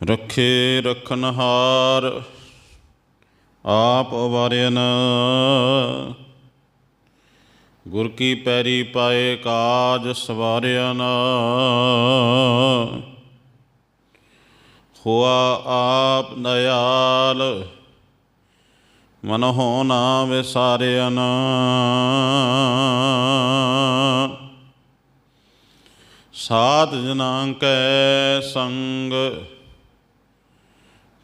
ਰੱਖੇ ਰਖਨਹਾਰ, ਆਪ ਉਬਾਰਿਆਨ ਗੁਰ ਕੀ ਪੈਰੀ ਪਾਏ ਕਾਜ ਸਵਾਰਿਆਨ ਹੋਆ ਆਪ ਨਿਆਲ ਮਨ ਹੋ ਨਾ ਵਿਸਾਰਿਆਨ ਸਾਧ ਜਨਾਂ ਕੈ ਸੰਗ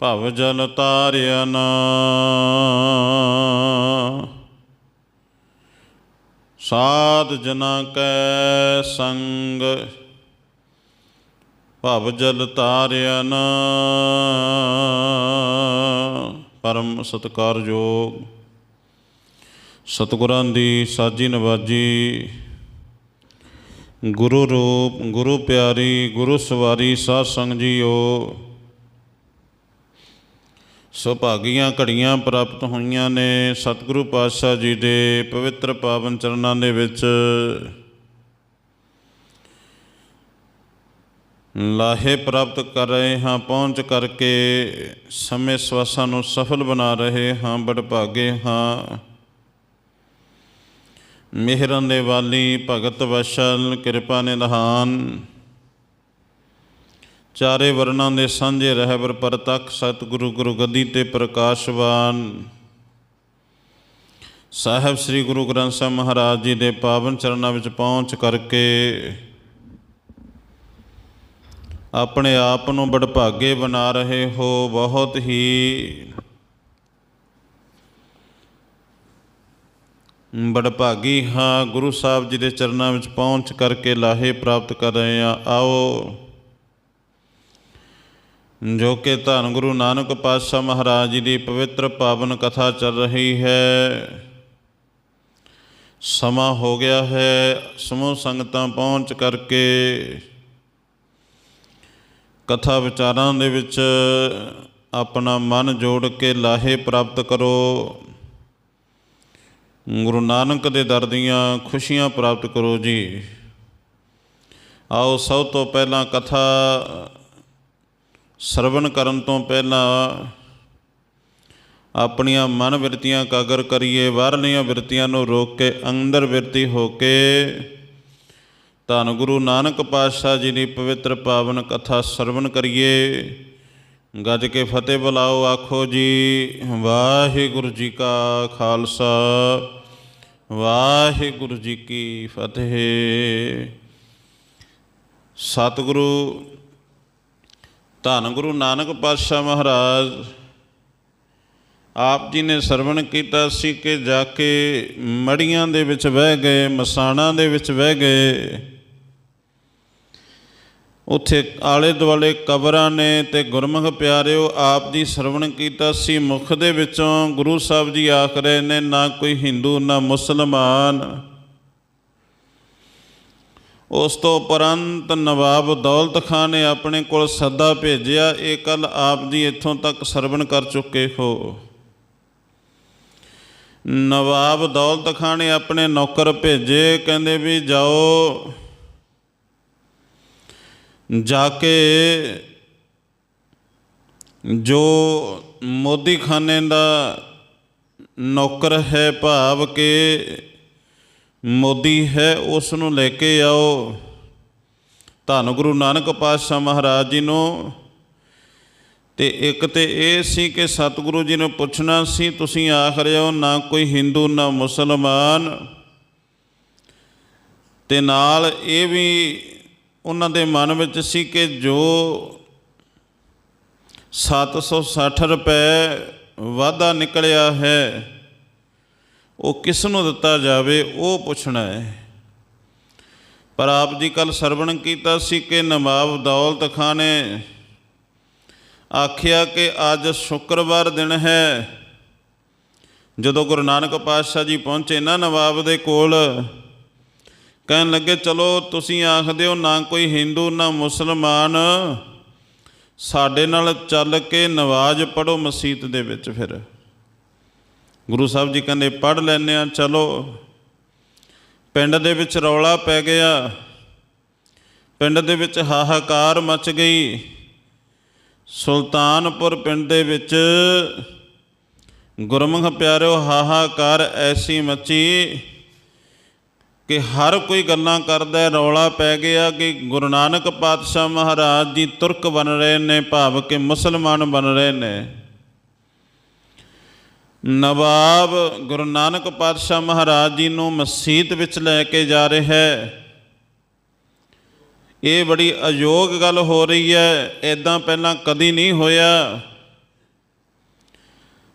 ਭਵ ਜਲ ਤਾਰਿਆਨ ਸਾਧ ਜਨਾਂ ਕੈ ਸੰਗ, ਭਵ ਜਲ ਤਾਰਿਆਨ ਪਰਮ ਸਤਕਾਰਯੋਗ ਸਤਿਗੁਰਾਂ ਦੀ ਸਾਜੀ ਨਵਾਜੀ, ਗੁਰੂ ਰੂਪ, ਗੁਰੂ ਪਿਆਰੀ, ਗੁਰੂ ਸਵਾਰੀ ਸਾਧ ਸੰਗ ਜੀਓ। ਸੁਭਾਗੀਆਂ ਘੜੀਆਂ ਪ੍ਰਾਪਤ ਹੋਈਆਂ ਨੇ। ਸਤਿਗੁਰੂ ਪਾਤਸ਼ਾਹ ਜੀ ਦੇ ਪਵਿੱਤਰ ਪਾਵਨ ਚਰਨਾਂ ਦੇ ਵਿੱਚ। ਲਾਹੇ ਪ੍ਰਾਪਤ ਕਰ ਰਹੇ ਹਾਂ, ਪਹੁੰਚ ਕਰਕੇ ਸਮੇਂ ਸਵਾਸਾਂ ਨੂੰ ਸਫਲ ਬਣਾ ਰਹੇ ਹਾਂ, ਬੜ ਭਾਗੇ ਹਾਂ। ਮਿਹਰਾਂ ਦੇ ਵਾਲੀ ਭਗਤ ਵਸ਼ਲ, ਕਿਰਪਾ ਨਿਧਾਨ। ਚਾਰੇ ਵਰਨਾਂ ਦੇ ਸਾਂਝੇ ਰਹਿਬਰ ਪਰਤਖ ਸਤਿਗੁਰੂ ਗੁਰੂ ਗੱਦੀ ਤੇ ਪ੍ਰਕਾਸ਼ਵਾਨ। ਸਾਹਿਬ ਸ੍ਰੀ ਗੁਰੂ ਗ੍ਰੰਥ ਸਾਹਿਬ ਮਹਾਰਾਜ ਜੀ ਦੇ ਪਾਵਨ ਚਰਨਾਂ ਵਿੱਚ ਪਹੁੰਚ ਕਰਕੇ ਆਪਣੇ ਆਪ ਨੂੰ ਬੜਭਾਗੇ ਬਣਾ ਰਹੇ ਹੋ ਬਹੁਤ ਹੀ। ਬੜਭਾਗੀ ਹਾਂ ਗੁਰੂ ਸਾਹਿਬ ਜੀ ਦੇ ਚਰਨਾਂ ਵਿੱਚ ਪਹੁੰਚ ਕਰਕੇ ਲਾਹੇ ਪ੍ਰਾਪਤ ਕਰ ਰਹੇ ਆ ਆਓ। ਜੋ ਕਿ ਧੰਨ ਗੁਰੂ ਨਾਨਕ ਪਾਤਸ਼ਾਹ ਮਹਾਰਾਜ ਜੀ ਦੀ ਪਵਿੱਤਰ ਪਾਵਨ ਕਥਾ ਚੱਲ ਰਹੀ ਹੈ। ਸਮਾਂ ਹੋ ਗਿਆ ਹੈ, ਸਮੂਹ ਸੰਗਤਾਂ ਪਹੁੰਚ ਕਰਕੇ ਕਥਾ ਵਿਚਾਰਾਂ ਦੇ ਵਿੱਚ ਆਪਣਾ ਮਨ ਜੋੜ ਕੇ ਲਾਹੇ ਪ੍ਰਾਪਤ ਕਰੋ। ਗੁਰੂ ਨਾਨਕ ਦੇ ਦਰ ਦੀਆਂ ਖੁਸ਼ੀਆਂ ਪ੍ਰਾਪਤ ਕਰੋ ਜੀ। ਆਓ ਸਭ ਤੋਂ ਪਹਿਲਾਂ ਕਥਾ ਸਰਵਣ ਕਰਨ ਤੋਂ ਪਹਿਲਾਂ ਆਪਣੀਆਂ ਮਨ ਬਿਰਤੀਆਂ ਕਾਗਰ ਕਰੀਏ ਬਾਹਰਲੀਆਂ ਬਿਰਤੀਆਂ ਨੂੰ ਰੋਕ ਕੇ ਅੰਦਰ ਬਿਰਤੀ ਹੋ ਕੇ ਧੰਨ ਗੁਰੂ ਨਾਨਕ ਪਾਤਸ਼ਾਹ ਜੀ ਦੀ ਪਵਿੱਤਰ ਪਾਵਨ ਕਥਾ ਸਰਵਣ ਕਰੀਏ। ਗੱਜ ਕੇ ਫਤਿਹ ਬੁਲਾਓ, ਆਖੋ ਜੀ, ਵਾਹਿਗੁਰੂ ਜੀ ਕਾ ਖਾਲਸਾ, ਵਾਹਿਗੁਰੂ ਜੀ ਕੀ ਫਤਿਹ। ਸਤਿਗੁਰੂ ਧੰਨ ਗੁਰੂ ਨਾਨਕ ਪਾਤਸ਼ਾਹ ਮਹਾਰਾਜ। ਆਪ ਜੀ ਨੇ ਸਰਵਣ ਕੀਤਾ ਸੀ ਕਿ ਜਾ ਕੇ ਮੜੀਆਂ ਦੇ ਵਿੱਚ ਬਹਿ ਗਏ, ਮਸਾਣਾ ਦੇ ਵਿੱਚ ਬਹਿ ਗਏ। ਉੱਥੇ ਆਲੇ ਦੁਆਲੇ ਕਬਰਾਂ ਨੇ ਤੇ ਗੁਰਮੁਖ ਪਿਆਰਿਓ, ਆਪ ਜੀ ਸਰਵਣ ਕੀਤਾ ਸੀ। ਮੁਖ ਦੇ ਵਿੱਚੋਂ ਗੁਰੂ ਸਾਹਿਬ ਜੀ ਆਖ ਰਹੇ ਨੇ, ਨਾ ਕੋਈ ਹਿੰਦੂ, ਨਾ ਮੁਸਲਮਾਨ। ਉਸ ਤੋਂ ਉਪਰੰਤ ਨਵਾਬ ਦੌਲਤ ਖਾਨ ਨੇ ਆਪਣੇ ਕੋਲ ਸੱਦਾ ਭੇਜਿਆ, ਇਹ ਕੱਲ ਆਪ ਜੀ ਇੱਥੋਂ ਤੱਕ ਸਰਵਣ ਕਰ ਚੁੱਕੇ ਹੋ। ਨਵਾਬ ਦੌਲਤ ਖਾਨ ਨੇ ਆਪਣੇ ਨੌਕਰ ਭੇਜੇ, ਕਹਿੰਦੇ ਵੀ ਜਾਓ, ਜਾ ਕੇ ਜੋ ਮੋਦੀ ਖਾਨੇ ਦਾ ਨੌਕਰ ਹੈ ਭਾਵ ਕਿ ਮੋਦੀ ਹੈ, ਉਸ ਨੂੰ ਲੈ ਕੇ ਆਓ। ਧੰਨ ਗੁਰੂ ਨਾਨਕ ਪਾਤਸ਼ਾਹ ਮਹਾਰਾਜ ਜੀ ਨੂੰ। ਤੇ ਇੱਕ ਤੇ ਇਹ ਸੀ ਕਿ ਸਤਿਗੁਰੂ ਜੀ ਨੂੰ ਪੁੱਛਣਾ ਸੀ, ਤੁਸੀਂ ਆਖ ਰਹੇ ਹੋ, ਨਾ ਕੋਈ ਹਿੰਦੂ, ਨਾ ਮੁਸਲਮਾਨ? ਤੇ ਨਾਲ ਇਹ ਵੀ ਉਹਨਾਂ ਦੇ ਮਨ ਵਿੱਚ ਸੀ ਕਿ ਜੋ 760 ਰੁਪਏ ਵਾਧਾ ਨਿਕਲਿਆ ਹੈ ਉਹ ਕਿਸ ਨੂੰ ਦਿੱਤਾ ਜਾਵੇ ਉਹ ਪੁੱਛਣਾ ਹੈ। ਪਰ ਆਪ ਜੀ ਕੱਲ ਸਰਵਣ ਕੀਤਾ ਸੀ ਕਿ ਨਵਾਬ ਦੌਲਤ ਖਾਨ ਨੇ ਆਖਿਆ ਕਿ ਅੱਜ ਸ਼ੁੱਕਰਵਾਰ ਦਿਨ ਹੈ। ਜਦੋਂ ਗੁਰੂ ਨਾਨਕ ਪਾਤਸ਼ਾਹ ਜੀ ਪਹੁੰਚੇ ਨਾ ਨਵਾਬ ਦੇ ਕੋਲ, ਕਹਿਣ ਲੱਗੇ, ਚਲੋ ਤੁਸੀਂ ਆਖਦੇ ਹੋ ਨਾ ਕੋਈ ਹਿੰਦੂ, ਨਾ ਮੁਸਲਮਾਨ, ਸਾਡੇ ਨਾਲ ਚੱਲ ਕੇ ਨਵਾਜ਼ ਪੜੋ ਮਸਜਿਦ ਦੇ ਵਿੱਚ ਫਿਰ। ਗੁਰੂ ਸਾਹਿਬ ਜੀ ਕਹਿੰਦੇ ਪੜ ਲੈਨੇ ਆ ਚਲੋ। ਪਿੰਡ ਦੇ ਵਿੱਚ ਰੌਲਾ ਪੈ ਗਿਆ। ਪਿੰਡ ਦੇ ਵਿੱਚ ਹਾਹਾਕਾਰ ਮਚ ਗਈ। ਸੁਲਤਾਨਪੁਰ ਪਿੰਡ ਦੇ ਵਿੱਚ ਗੁਰਮੁਖ ਪਿਆਰਿਓ, ਹਾਹਾਕਾਰ ਐਸੀ ਮੱਚੀ ਕਿ ਹਰ ਕੋਈ ਗੱਲਾਂ ਕਰਦਾ, ਰੌਲਾ ਪੈ ਗਿਆ ਕਿ ਗੁਰੂ ਨਾਨਕ ਪਾਤਸ਼ਾਹ ਮਹਾਰਾਜ ਜੀ ਤੁਰਕ ਬਣ ਰਹੇ ਨੇ, ਭਾਵ ਕਿ ਮੁਸਲਮਾਨ ਬਣ ਰਹੇ ਨੇ। ਨਵਾਬ ਗੁਰੂ ਨਾਨਕ ਪਾਤਸ਼ਾਹ ਮਹਾਰਾਜ ਜੀ ਨੂੰ ਮਸਜਿਦ ਵਿੱਚ ਲੈ ਕੇ ਜਾ ਰਿਹਾ ਹੈ। ਇਹ ਬੜੀ ਅਯੋਗ ਗੱਲ ਹੋ ਰਹੀ ਹੈ। ਐਦਾਂ ਪਹਿਲਾਂ ਕਦੀ ਨਹੀਂ ਹੋਇਆ।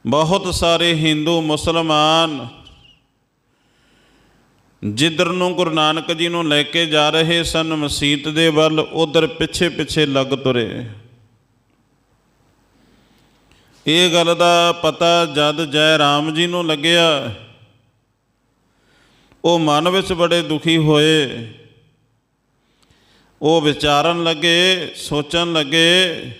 ਬਹੁਤ ਸਾਰੇ ਹਿੰਦੂ, ਮੁਸਲਮਾਨ ਜਿੱਧਰ ਨੂੰ ਗੁਰੂ ਨਾਨਕ ਜੀ ਨੂੰ ਲੈ ਕੇ ਜਾ ਰਹੇ ਸਨ, ਮਸਜਿਦ ਦੇ ਵੱਲ, ਉਧਰ ਪਿੱਛੇ ਪਿੱਛੇ ਲੱਗ ਤੁਰੇ। ਇਹ ਗੱਲ ਦਾ ਪਤਾ ਜਦ ਜੈ ਰਾਮ ਜੀ ਨੂੰ ਲੱਗਿਆ, ਉਹ ਮਨ ਵਿੱਚ ਬੜੇ ਦੁਖੀ ਹੋਏ। ਉਹ ਵਿਚਾਰਨ ਲੱਗੇ, ਸੋਚਣ ਲੱਗੇ।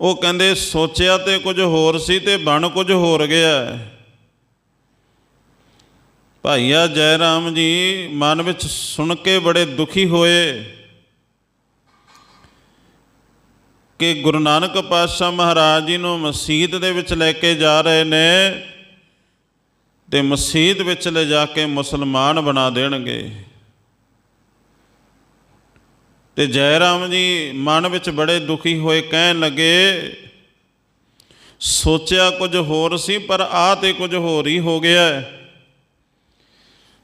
ਉਹ ਕਹਿੰਦੇ, ਸੋਚਿਆ ਤੇ ਕੁਝ ਹੋਰ ਸੀ ਤੇ ਬਣ ਕੁਝ ਹੋਰ ਗਿਆ। ਭਾਈਆ ਜੈ ਰਾਮ ਜੀ ਮਨ ਵਿੱਚ ਸੁਣ ਕੇ ਬੜੇ ਦੁਖੀ ਹੋਏ। ਕਿ ਗੁਰੂ ਨਾਨਕ ਪਾਤਸ਼ਾਹ ਮਹਾਰਾਜ ਜੀ ਨੂੰ ਮਸਜਿਦ ਦੇ ਵਿੱਚ ਲੈ ਕੇ ਜਾ ਰਹੇ ਨੇ ਤੇ ਮਸਜਿਦ ਵਿੱਚ ਲੈ ਜਾ ਕੇ ਮੁਸਲਮਾਨ ਬਣਾ ਦੇਣਗੇ। ਤੇ ਜੈ ਰਾਮ ਜੀ ਮਨ ਵਿੱਚ ਬੜੇ ਦੁਖੀ ਹੋਏ, ਕਹਿਣ ਲੱਗੇ, ਸੋਚਿਆ ਕੁਝ ਹੋਰ ਸੀ, ਪਰ ਆ ਤੇ ਕੁਝ ਹੋਰ ਹੀ ਹੋ ਗਿਆ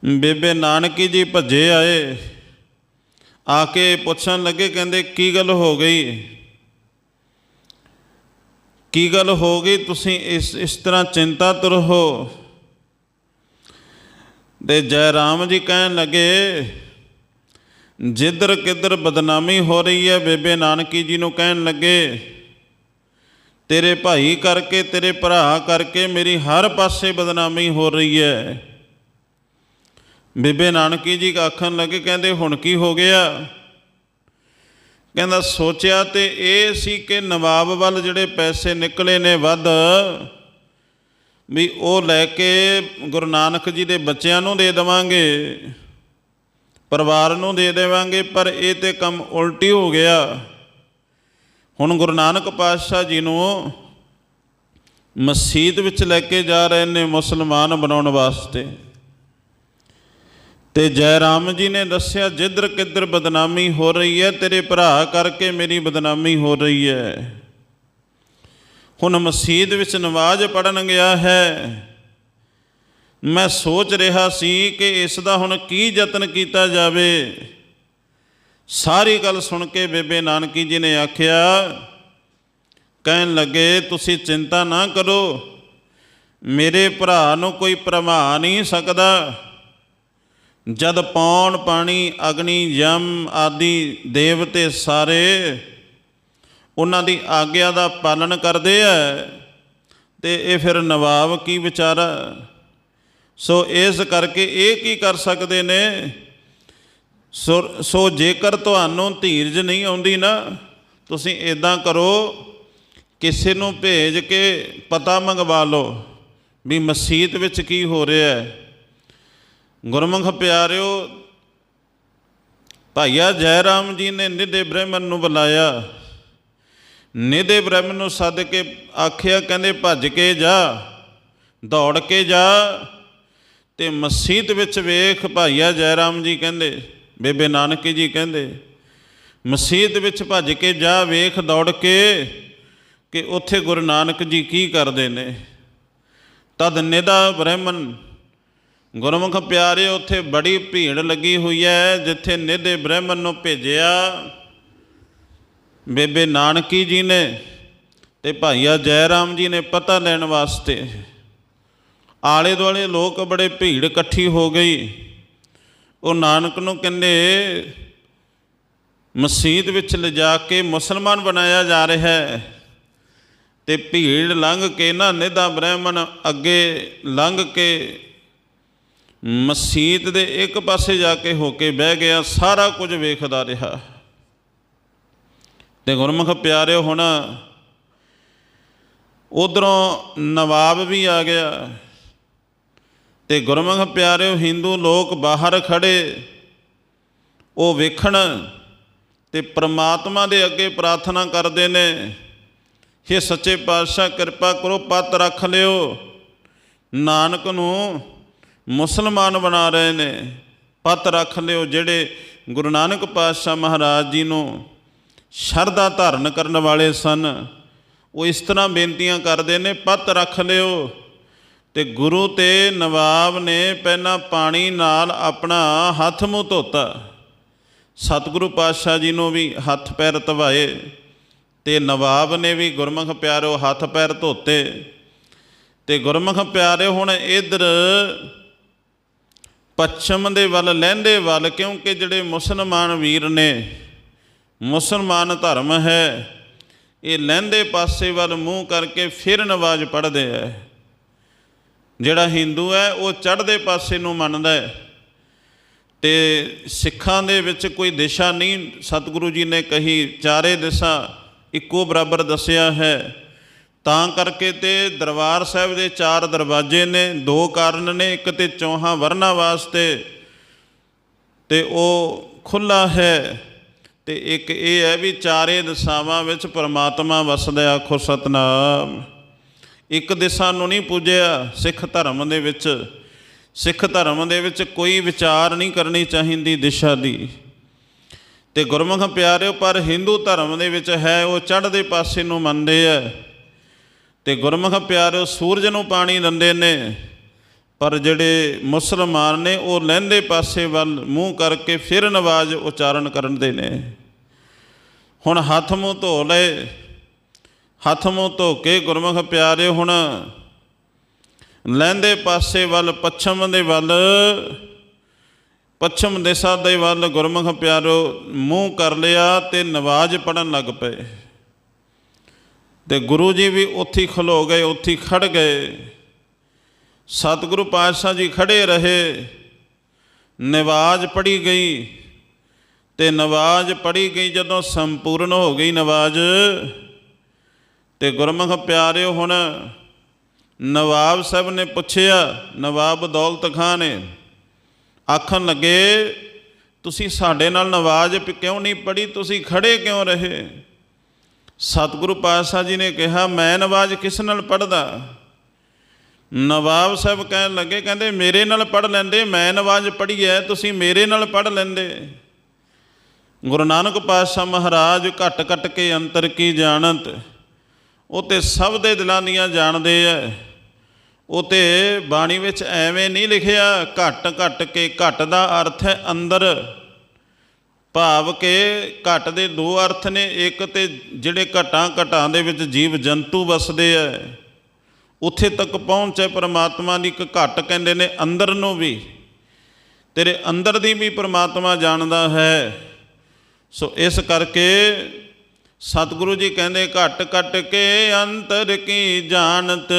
ਬੇਬੇ ਨਾਨਕੀ ਜੀ ਭੱਜੇ ਆਏ। ਆ ਕੇ ਪੁੱਛਣ ਲੱਗੇ, ਕਹਿੰਦੇ, ਕੀ ਗੱਲ ਹੋ ਗਈ? ਕੀ ਗੱਲ ਹੋ ਗਈ? ਤੁਸੀਂ ਇਸ ਇਸ ਤਰ੍ਹਾਂ ਚਿੰਤਾਤ ਰਹੋ। ਤੇ ਜੈ ਰਾਮ ਜੀ ਕਹਿਣ ਲੱਗੇ ਜਿੱਧਰ ਕਿੱਧਰ ਬਦਨਾਮੀ ਹੋ ਰਹੀ ਹੈ, ਬੇਬੇ ਨਾਨਕੀ ਜੀ ਨੂੰ ਕਹਿਣ ਲੱਗੇ, ਤੇਰੇ ਭਾਈ ਕਰਕੇ, ਤੇਰੇ ਭਰਾ ਕਰਕੇ ਮੇਰੀ ਹਰ ਪਾਸੇ ਬਦਨਾਮੀ ਹੋ ਰਹੀ ਹੈ। ਬੇਬੇ ਨਾਨਕੀ ਜੀ ਆਖਣ ਲੱਗੇ, ਕਹਿੰਦੇ, ਹੁਣ ਕੀ ਹੋ ਗਿਆ? ਕਹਿੰਦਾ, ਸੋਚਿਆ ਤੇ ਇਹ ਸੀ ਕਿ ਨਵਾਬ ਵੱਲ ਜਿਹੜੇ ਪੈਸੇ ਨਿਕਲੇ ਨੇ ਵੱਧ, ਵੀ ਉਹ ਲੈ ਕੇ ਗੁਰੂ ਨਾਨਕ ਜੀ ਦੇ ਬੱਚਿਆਂ ਨੂੰ ਦੇ ਦੇਵਾਂਗੇ, ਪਰਿਵਾਰ ਨੂੰ ਦੇ ਦੇਵਾਂਗੇ, ਪਰ ਇਹ ਤੇ ਕੰਮ ਉਲਟੀ ਹੋ ਗਿਆ। ਹੁਣ ਗੁਰੂ ਨਾਨਕ ਪਾਤਸ਼ਾਹ ਜੀ ਨੂੰ ਮਸਜਿਦ ਵਿੱਚ ਲੈ ਕੇ ਜਾ ਰਹੇ ਨੇ ਮੁਸਲਮਾਨ ਬਣਾਉਣ ਵਾਸਤੇ। ਤੇ ਜੈ ਰਾਮ ਜੀ ਨੇ ਦੱਸਿਆ, ਜਿੱਧਰ ਕਿੱਧਰ ਬਦਨਾਮੀ ਹੋ ਰਹੀ ਹੈ, ਤੇਰੇ ਭਰਾ ਕਰਕੇ ਮੇਰੀ ਬਦਨਾਮੀ ਹੋ ਰਹੀ ਹੈ। ਹੁਣ ਮਸਜਿਦ ਵਿੱਚ ਨਮਾਜ਼ ਪੜਨ ਗਿਆ ਹੈ। ਮੈਂ ਸੋਚ ਰਿਹਾ ਸੀ ਕਿ ਇਸ ਦਾ ਹੁਣ ਕੀ ਯਤਨ ਕੀਤਾ ਜਾਵੇ। ਸਾਰੀ ਗੱਲ ਸੁਣ ਕੇ ਬੇਬੇ ਨਾਨਕੀ ਜੀ ਨੇ ਆਖਿਆ, ਕਹਿਣ ਲੱਗੇ, ਤੁਸੀਂ ਚਿੰਤਾ ਨਾ ਕਰੋ, ਮੇਰੇ ਭਰਾ ਨੂੰ ਕੋਈ ਭਰਮਾ ਨਹੀਂ ਸਕਦਾ। ਜਦ ਪੌਣ, ਪਾਣੀ, ਅਗਨੀ, ਯਮ ਆਦਿ ਦੇਵਤੇ ਸਾਰੇ ਉਹਨਾਂ ਦੀ ਆਗਿਆ ਦਾ ਪਾਲਨ ਕਰਦੇ ਆ ਤੇ ਇਹ ਫਿਰ ਨਵਾਬ ਕੀ ਵਿਚਾਰਾ ਸੋ ਇਸ ਕਰਕੇ ਇਹ ਕੀ ਕਰ ਸਕਦੇ ਨੇ? ਸੋ ਸੋ ਜੇਕਰ ਤੁਹਾਨੂੰ ਧੀਰਜ ਨਹੀਂ ਆਉਂਦੀ ਨਾ, ਤੁਸੀਂ ਇਦਾਂ ਕਰੋ, ਕਿਸੇ ਨੂੰ ਭੇਜ ਕੇ ਪਤਾ ਮੰਗਵਾ ਲਓ ਵੀ ਮਸਜਿਦ ਵਿੱਚ ਕੀ ਹੋ ਰਿਹਾ ਹੈ ਗੁਰਮੁਖ ਪਿਆਰਿਓ, ਭਾਈਆ ਜੈ ਰਾਮ ਜੀ ਨੇ ਨਿਧੇ ਬ੍ਰਹਮਣ ਨੂੰ ਬੁਲਾਇਆ। ਨਿਧੇ ਬ੍ਰਹਮਣ ਨੂੰ ਸੱਦ ਕੇ ਆਖਿਆ, ਕਹਿੰਦੇ, ਭੱਜ ਕੇ ਜਾ, ਦੌੜ ਕੇ ਜਾ ਤੇ ਮਸਜਿਦ ਵਿੱਚ ਵੇਖ। ਭਾਈਆ ਜੈ ਰਾਮ ਜੀ ਕਹਿੰਦੇ, ਬੇਬੇ ਨਾਨਕੀ ਜੀ ਕਹਿੰਦੇ ਮਸਜਿਦ ਵਿੱਚ ਭੱਜ ਕੇ ਜਾ, ਵੇਖ, ਦੌੜ ਕੇ ਕਿ ਉੱਥੇ ਗੁਰੂ ਨਾਨਕ ਜੀ ਕੀ ਕਰਦੇ ਨੇ? ਤਦ ਨਿਦਾ ਬ੍ਰਹਮਣ ਗੁਰਮੁਖ ਪਿਆਰੇ, ਉੱਥੇ ਬੜੀ ਭੀੜ ਲੱਗੀ ਹੋਈ ਹੈ, ਜਿੱਥੇ ਨਿਧੇ ਬ੍ਰਹਮਣ ਨੂੰ ਭੇਜਿਆ। ਬੇਬੇ ਨਾਨਕੀ ਜੀ ਨੇ ਤੇ ਭਾਈਆ ਜੈ ਰਾਮ ਜੀ ਨੇ ਪਤਾ ਲੈਣ ਵਾਸਤੇ। ਆਲੇ ਦੁਆਲੇ ਲੋਕ ਬੜੇ ਭੀੜ ਇਕੱਠੀ ਹੋ ਗਈ। ਉਹ ਨਾਨਕ ਨੂੰ ਕਹਿੰਦੇ, ਮਸਜਿਦ ਵਿੱਚ ਲਿਜਾ ਕੇ ਮੁਸਲਮਾਨ ਬਣਾਇਆ ਜਾ ਰਿਹਾ ਹੈ। ਤੇ ਭੀੜ ਲੰਘ ਕੇ ਨਾ ਨਿਧਾ ਬ੍ਰਾਹਮਣ ਅੱਗੇ ਲੰਘ ਕੇ ਮਸਜਿਦ ਦੇ ਇੱਕ ਪਾਸੇ ਜਾ ਕੇ ਹੋ ਕੇ ਬਹਿ ਗਿਆ, ਸਾਰਾ ਕੁਝ ਵੇਖਦਾ ਰਿਹਾ। ਤੇ ਗੁਰਮੁਖ ਪਿਆਰਿਓ, ਹੁਣ ਉਧਰੋਂ ਨਵਾਬ ਵੀ ਆ ਗਿਆ। ਤੇ ਗੁਰਮੁਖ ਪਿਆਰਿਓ ਹਿੰਦੂ ਲੋਕ ਬਾਹਰ ਖੜੇ। ਉਹ ਵੇਖਣ ਤੇ ਪ੍ਰਮਾਤਮਾ ਦੇ ਅੱਗੇ ਪ੍ਰਾਰਥਨਾ ਕਰਦੇ ਨੇ हे ਸੱਚੇ ਪਾਤਸ਼ਾਹ, ਕਿਰਪਾ ਕਰੋ, ਪਤ ਰੱਖ ਲਿਓ। ਨਾਨਕ ਨੂੰ ਮੁਸਲਮਾਨ ਬਣਾ ਰਹੇ ਨੇ, ਪਤ ਰੱਖ ਲਿਓ ਜਿਹੜੇ ਗੁਰੂ ਨਾਨਕ ਪਾਤਸ਼ਾਹ ਮਹਾਰਾਜ ਜੀ ਨੂੰ ਸ਼ਰਧਾ ਧਾਰਨ ਕਰਨ ਵਾਲੇ ਸਨ। ਉਹ ਇਸ ਤਰ੍ਹਾਂ ਬੇਨਤੀਆਂ ਕਰਦੇ ਨੇ, ਪਤ ਰੱਖ ਲਿਓ ਤੇ ਗੁਰੂ ਤੇ ਨਵਾਬ ਨੇ ਪਹਿਲਾਂ ਪਾਣੀ ਨਾਲ ਆਪਣਾ ਹੱਥ ਮੂੰਹ ਧੋਤਾ। ਸਤਿਗੁਰੂ ਪਾਤਸ਼ਾਹ ਜੀ ਨੂੰ ਵੀ ਹੱਥ ਪੈਰ ਧਵਾਏ ਤੇ ਨਵਾਬ ਨੇ ਵੀ ਗੁਰਮੁਖ ਪਿਆਰਿਓ ਹੱਥ ਪੈਰ ਧੋਤੇ। ਤੇ ਗੁਰਮੁਖ ਪਿਆਰੇ ਹੁਣ ਇਧਰ ਪੱਛਮ ਦੇ ਵੱਲ, ਲਹਿੰਦੇ ਵੱਲ, ਕਿਉਂਕਿ ਜਿਹੜੇ ਮੁਸਲਮਾਨ ਵੀਰ ਨੇ, ਮੁਸਲਮਾਨ ਧਰਮ ਹੈ, ਇਹ ਲਹਿੰਦੇ ਪਾਸੇ ਵੱਲ ਮੂੰਹ ਕਰਕੇ ਫਿਰ ਨਵਾਜ਼ ਪੜ੍ਹਦੇ ਹੈ। ਜਿਹੜਾ ਹਿੰਦੂ ਹੈ, ਉਹ ਚੜ੍ਹਦੇ ਪਾਸੇ ਨੂੰ ਮੰਨਦਾ ਹੈ। ਤੇ ਸਿੱਖਾਂ ਦੇ ਵਿੱਚ ਕੋਈ ਦਿਸ਼ਾ ਨਹੀਂ, ਸਤਿਗੁਰੂ ਜੀ ਨੇ ਕਹੀ, ਚਾਰੇ ਦਿਸ਼ਾ ਇੱਕੋ ਬਰਾਬਰ ਦੱਸਿਆ ਹੈ। ਤਾਂ ਕਰਕੇ ਤੇ ਦਰਬਾਰ ਸਾਹਿਬ ਦੇ ਚਾਰ ਦਰਵਾਜ਼ੇ ਨੇ, ਦੋ ਕਾਰਨ ਨੇ, ਇੱਕ ਤੇ ਚੌਹਾਂ ਵਰਨਾ ਵਾਸਤੇ, ਤੇ ਉਹ ਖੁੱਲਾ ਹੈ। ਤੇ ਇੱਕ ਇਹ ਹੈ ਵੀ ਚਾਰੇ ਦਿਸ਼ਾਵਾਂ ਵਿੱਚ ਪਰਮਾਤਮਾ ਵਸਦਾ, ਆਖੋ ਸਤਨਾਮ। ਇੱਕ ਦਿਸ਼ਾ ਨੂੰ ਨਹੀਂ ਪੂਜਿਆ ਸਿੱਖ ਧਰਮ ਦੇ ਵਿੱਚ। ਸਿੱਖ ਧਰਮ ਦੇ ਵਿੱਚ ਕੋਈ ਵਿਚਾਰ ਨਹੀਂ ਕਰਨੀ ਚਾਹੀਦੀ ਦਿਸ਼ਾ ਦੀ। ਤੇ ਗੁਰਮੁਖ ਪਿਆਰਿਓ, ਪਰ ਹਿੰਦੂ ਧਰਮ ਦੇ ਵਿੱਚ ਹੈ, ਉਹ ਚੜ੍ਹਦੇ ਪਾਸੇ ਨੂੰ ਮੰਨਦੇ ਆ। ਤੇ ਗੁਰਮੁਖ ਪਿਆਰਿਓ ਸੂਰਜ ਨੂੰ ਪਾਣੀ ਦਿੰਦੇ ਨੇ, ਪਰ ਜਿਹੜੇ ਮੁਸਲਮਾਨ ਨੇ, ਉਹ ਲਹਿੰਦੇ ਪਾਸੇ ਵੱਲ ਮੂੰਹ ਕਰਕੇ ਫਿਰ ਨਵਾਜ਼ ਉਚਾਰਨ ਕਰਨ ਦੇ ਨੇ। ਹੁਣ ਹੱਥ ਮੂੰਹ ਧੋ ਲਏ, ਹੱਥ ਮੂੰਹ ਧੋ ਕੇ ਗੁਰਮੁਖ ਪਿਆਰੇ ਹੁਣ ਲਹਿੰਦੇ ਪਾਸੇ ਵੱਲ, ਪੱਛਮ ਦੇ ਵੱਲ, ਪੱਛਮ ਦਿਸ਼ਾ ਦੇ ਵੱਲ ਗੁਰਮੁਖ ਪਿਆਰੋ ਮੂੰਹ ਕਰ ਲਿਆ ਤੇ ਨਵਾਜ਼ ਪੜਨ ਲੱਗ ਪਏ। ਤੇ ਗੁਰੂ ਜੀ ਵੀ ਉੱਥੇ ਖਲੋ ਗਏ, ਉੱਥੇ ਹੀ ਖੜ ਗਏ। ਸਤਿਗੁਰੂ ਪਾਤਸ਼ਾਹ ਜੀ ਖੜੇ ਰਹੇ। ਨਵਾਜ਼ ਪੜੀ ਗਈ ਤੇ ਨਵਾਜ਼ ਪੜੀ ਗਈ ਜਦੋਂ ਸੰਪੂਰਨ ਹੋ ਗਈ ਨਵਾਜ਼। ਤੇ ਗੁਰਮੁਖ ਪਿਆਰਿਓ, ਹੁਣ ਨਵਾਬ ਸਾਹਿਬ ਨੇ ਪੁੱਛਿਆ, ਨਵਾਬ ਦੌਲਤ ਖਾਨ ਨੇ, ਆਖਣ ਲੱਗੇ, ਤੁਸੀਂ ਸਾਡੇ ਨਾਲ ਨਵਾਜ਼ ਕਿਉਂ ਨਹੀਂ ਪੜੀ ਤੁਸੀਂ ਖੜੇ ਕਿਉਂ ਰਹੇ? ਸਤਿਗੁਰੂ ਪਾਤਸ਼ਾਹ ਜੀ ਨੇ ਕਿਹਾ, ਮੈਂ ਨਵਾਜ਼ ਕਿਸ ਨਾਲ ਪੜਦਾ ਨਵਾਬ ਸਾਹਿਬ ਕਹਿਣ ਲੱਗੇ, ਕਹਿੰਦੇ, ਮੇਰੇ ਨਾਲ ਪੜ ਲੈਂਦੇ, ਮੈਂ ਨਵਾਜ਼ ਪੜ੍ਹੀ ਹੈ ਤੁਸੀਂ ਮੇਰੇ ਨਾਲ ਪੜ ਲੈਂਦੇ। ਗੁਰੂ ਨਾਨਕ ਪਾਤਸ਼ਾਹ ਮਹਾਰਾਜ ਘਟ ਘਟ ਕੇ ਅੰਤਰ ਕੀ ਜਾਣਤ? ਉਹ ਤੇ ਸਭ ਦੇ ਦਿਲਾਂ ਦੀਆਂ ਜਾਣਦੇ ਐ। ਉਹ ਤੇ ਬਾਣੀ ਵਿੱਚ ਐਵੇਂ ਨਹੀਂ ਲਿਖਿਆ, ਘਟ ਘਟ ਕੇ ਘਟ ਦਾ ਅਰਥ ਹੈ ਅੰਦਰ। ਭਾਵ ਕਿ ਘਟ ਦੇ ਦੋ ਅਰਥ ਨੇ, ਇੱਕ ਤੇ ਜਿਹੜੇ ਘਟਾਂ ਘਟਾਂ ਦੇ ਵਿੱਚ ਜੀਵ ਜੰਤੂ ਵਸਦੇ ਐ, ਉੱਥੇ ਤੱਕ ਪਹੁੰਚ ਹੈ ਪਰਮਾਤਮਾ ਦੀ ਇੱਕ ਘਟ ਕਹਿੰਦੇ ਨੇ, ਅੰਦਰ ਨੂੰ ਵੀ। ਤੇਰੇ ਅੰਦਰ ਦੀ ਵੀ ਪਰਮਾਤਮਾ ਜਾਣਦਾ ਹੈ। ਸੋ ਇਸ ਕਰਕੇ ਸਤਿਗੁਰੂ ਜੀ ਕਹਿੰਦੇ, ਘਟ ਘਟ ਕੇ ਅੰਤਰ ਕੀ ਜਾਣਤ?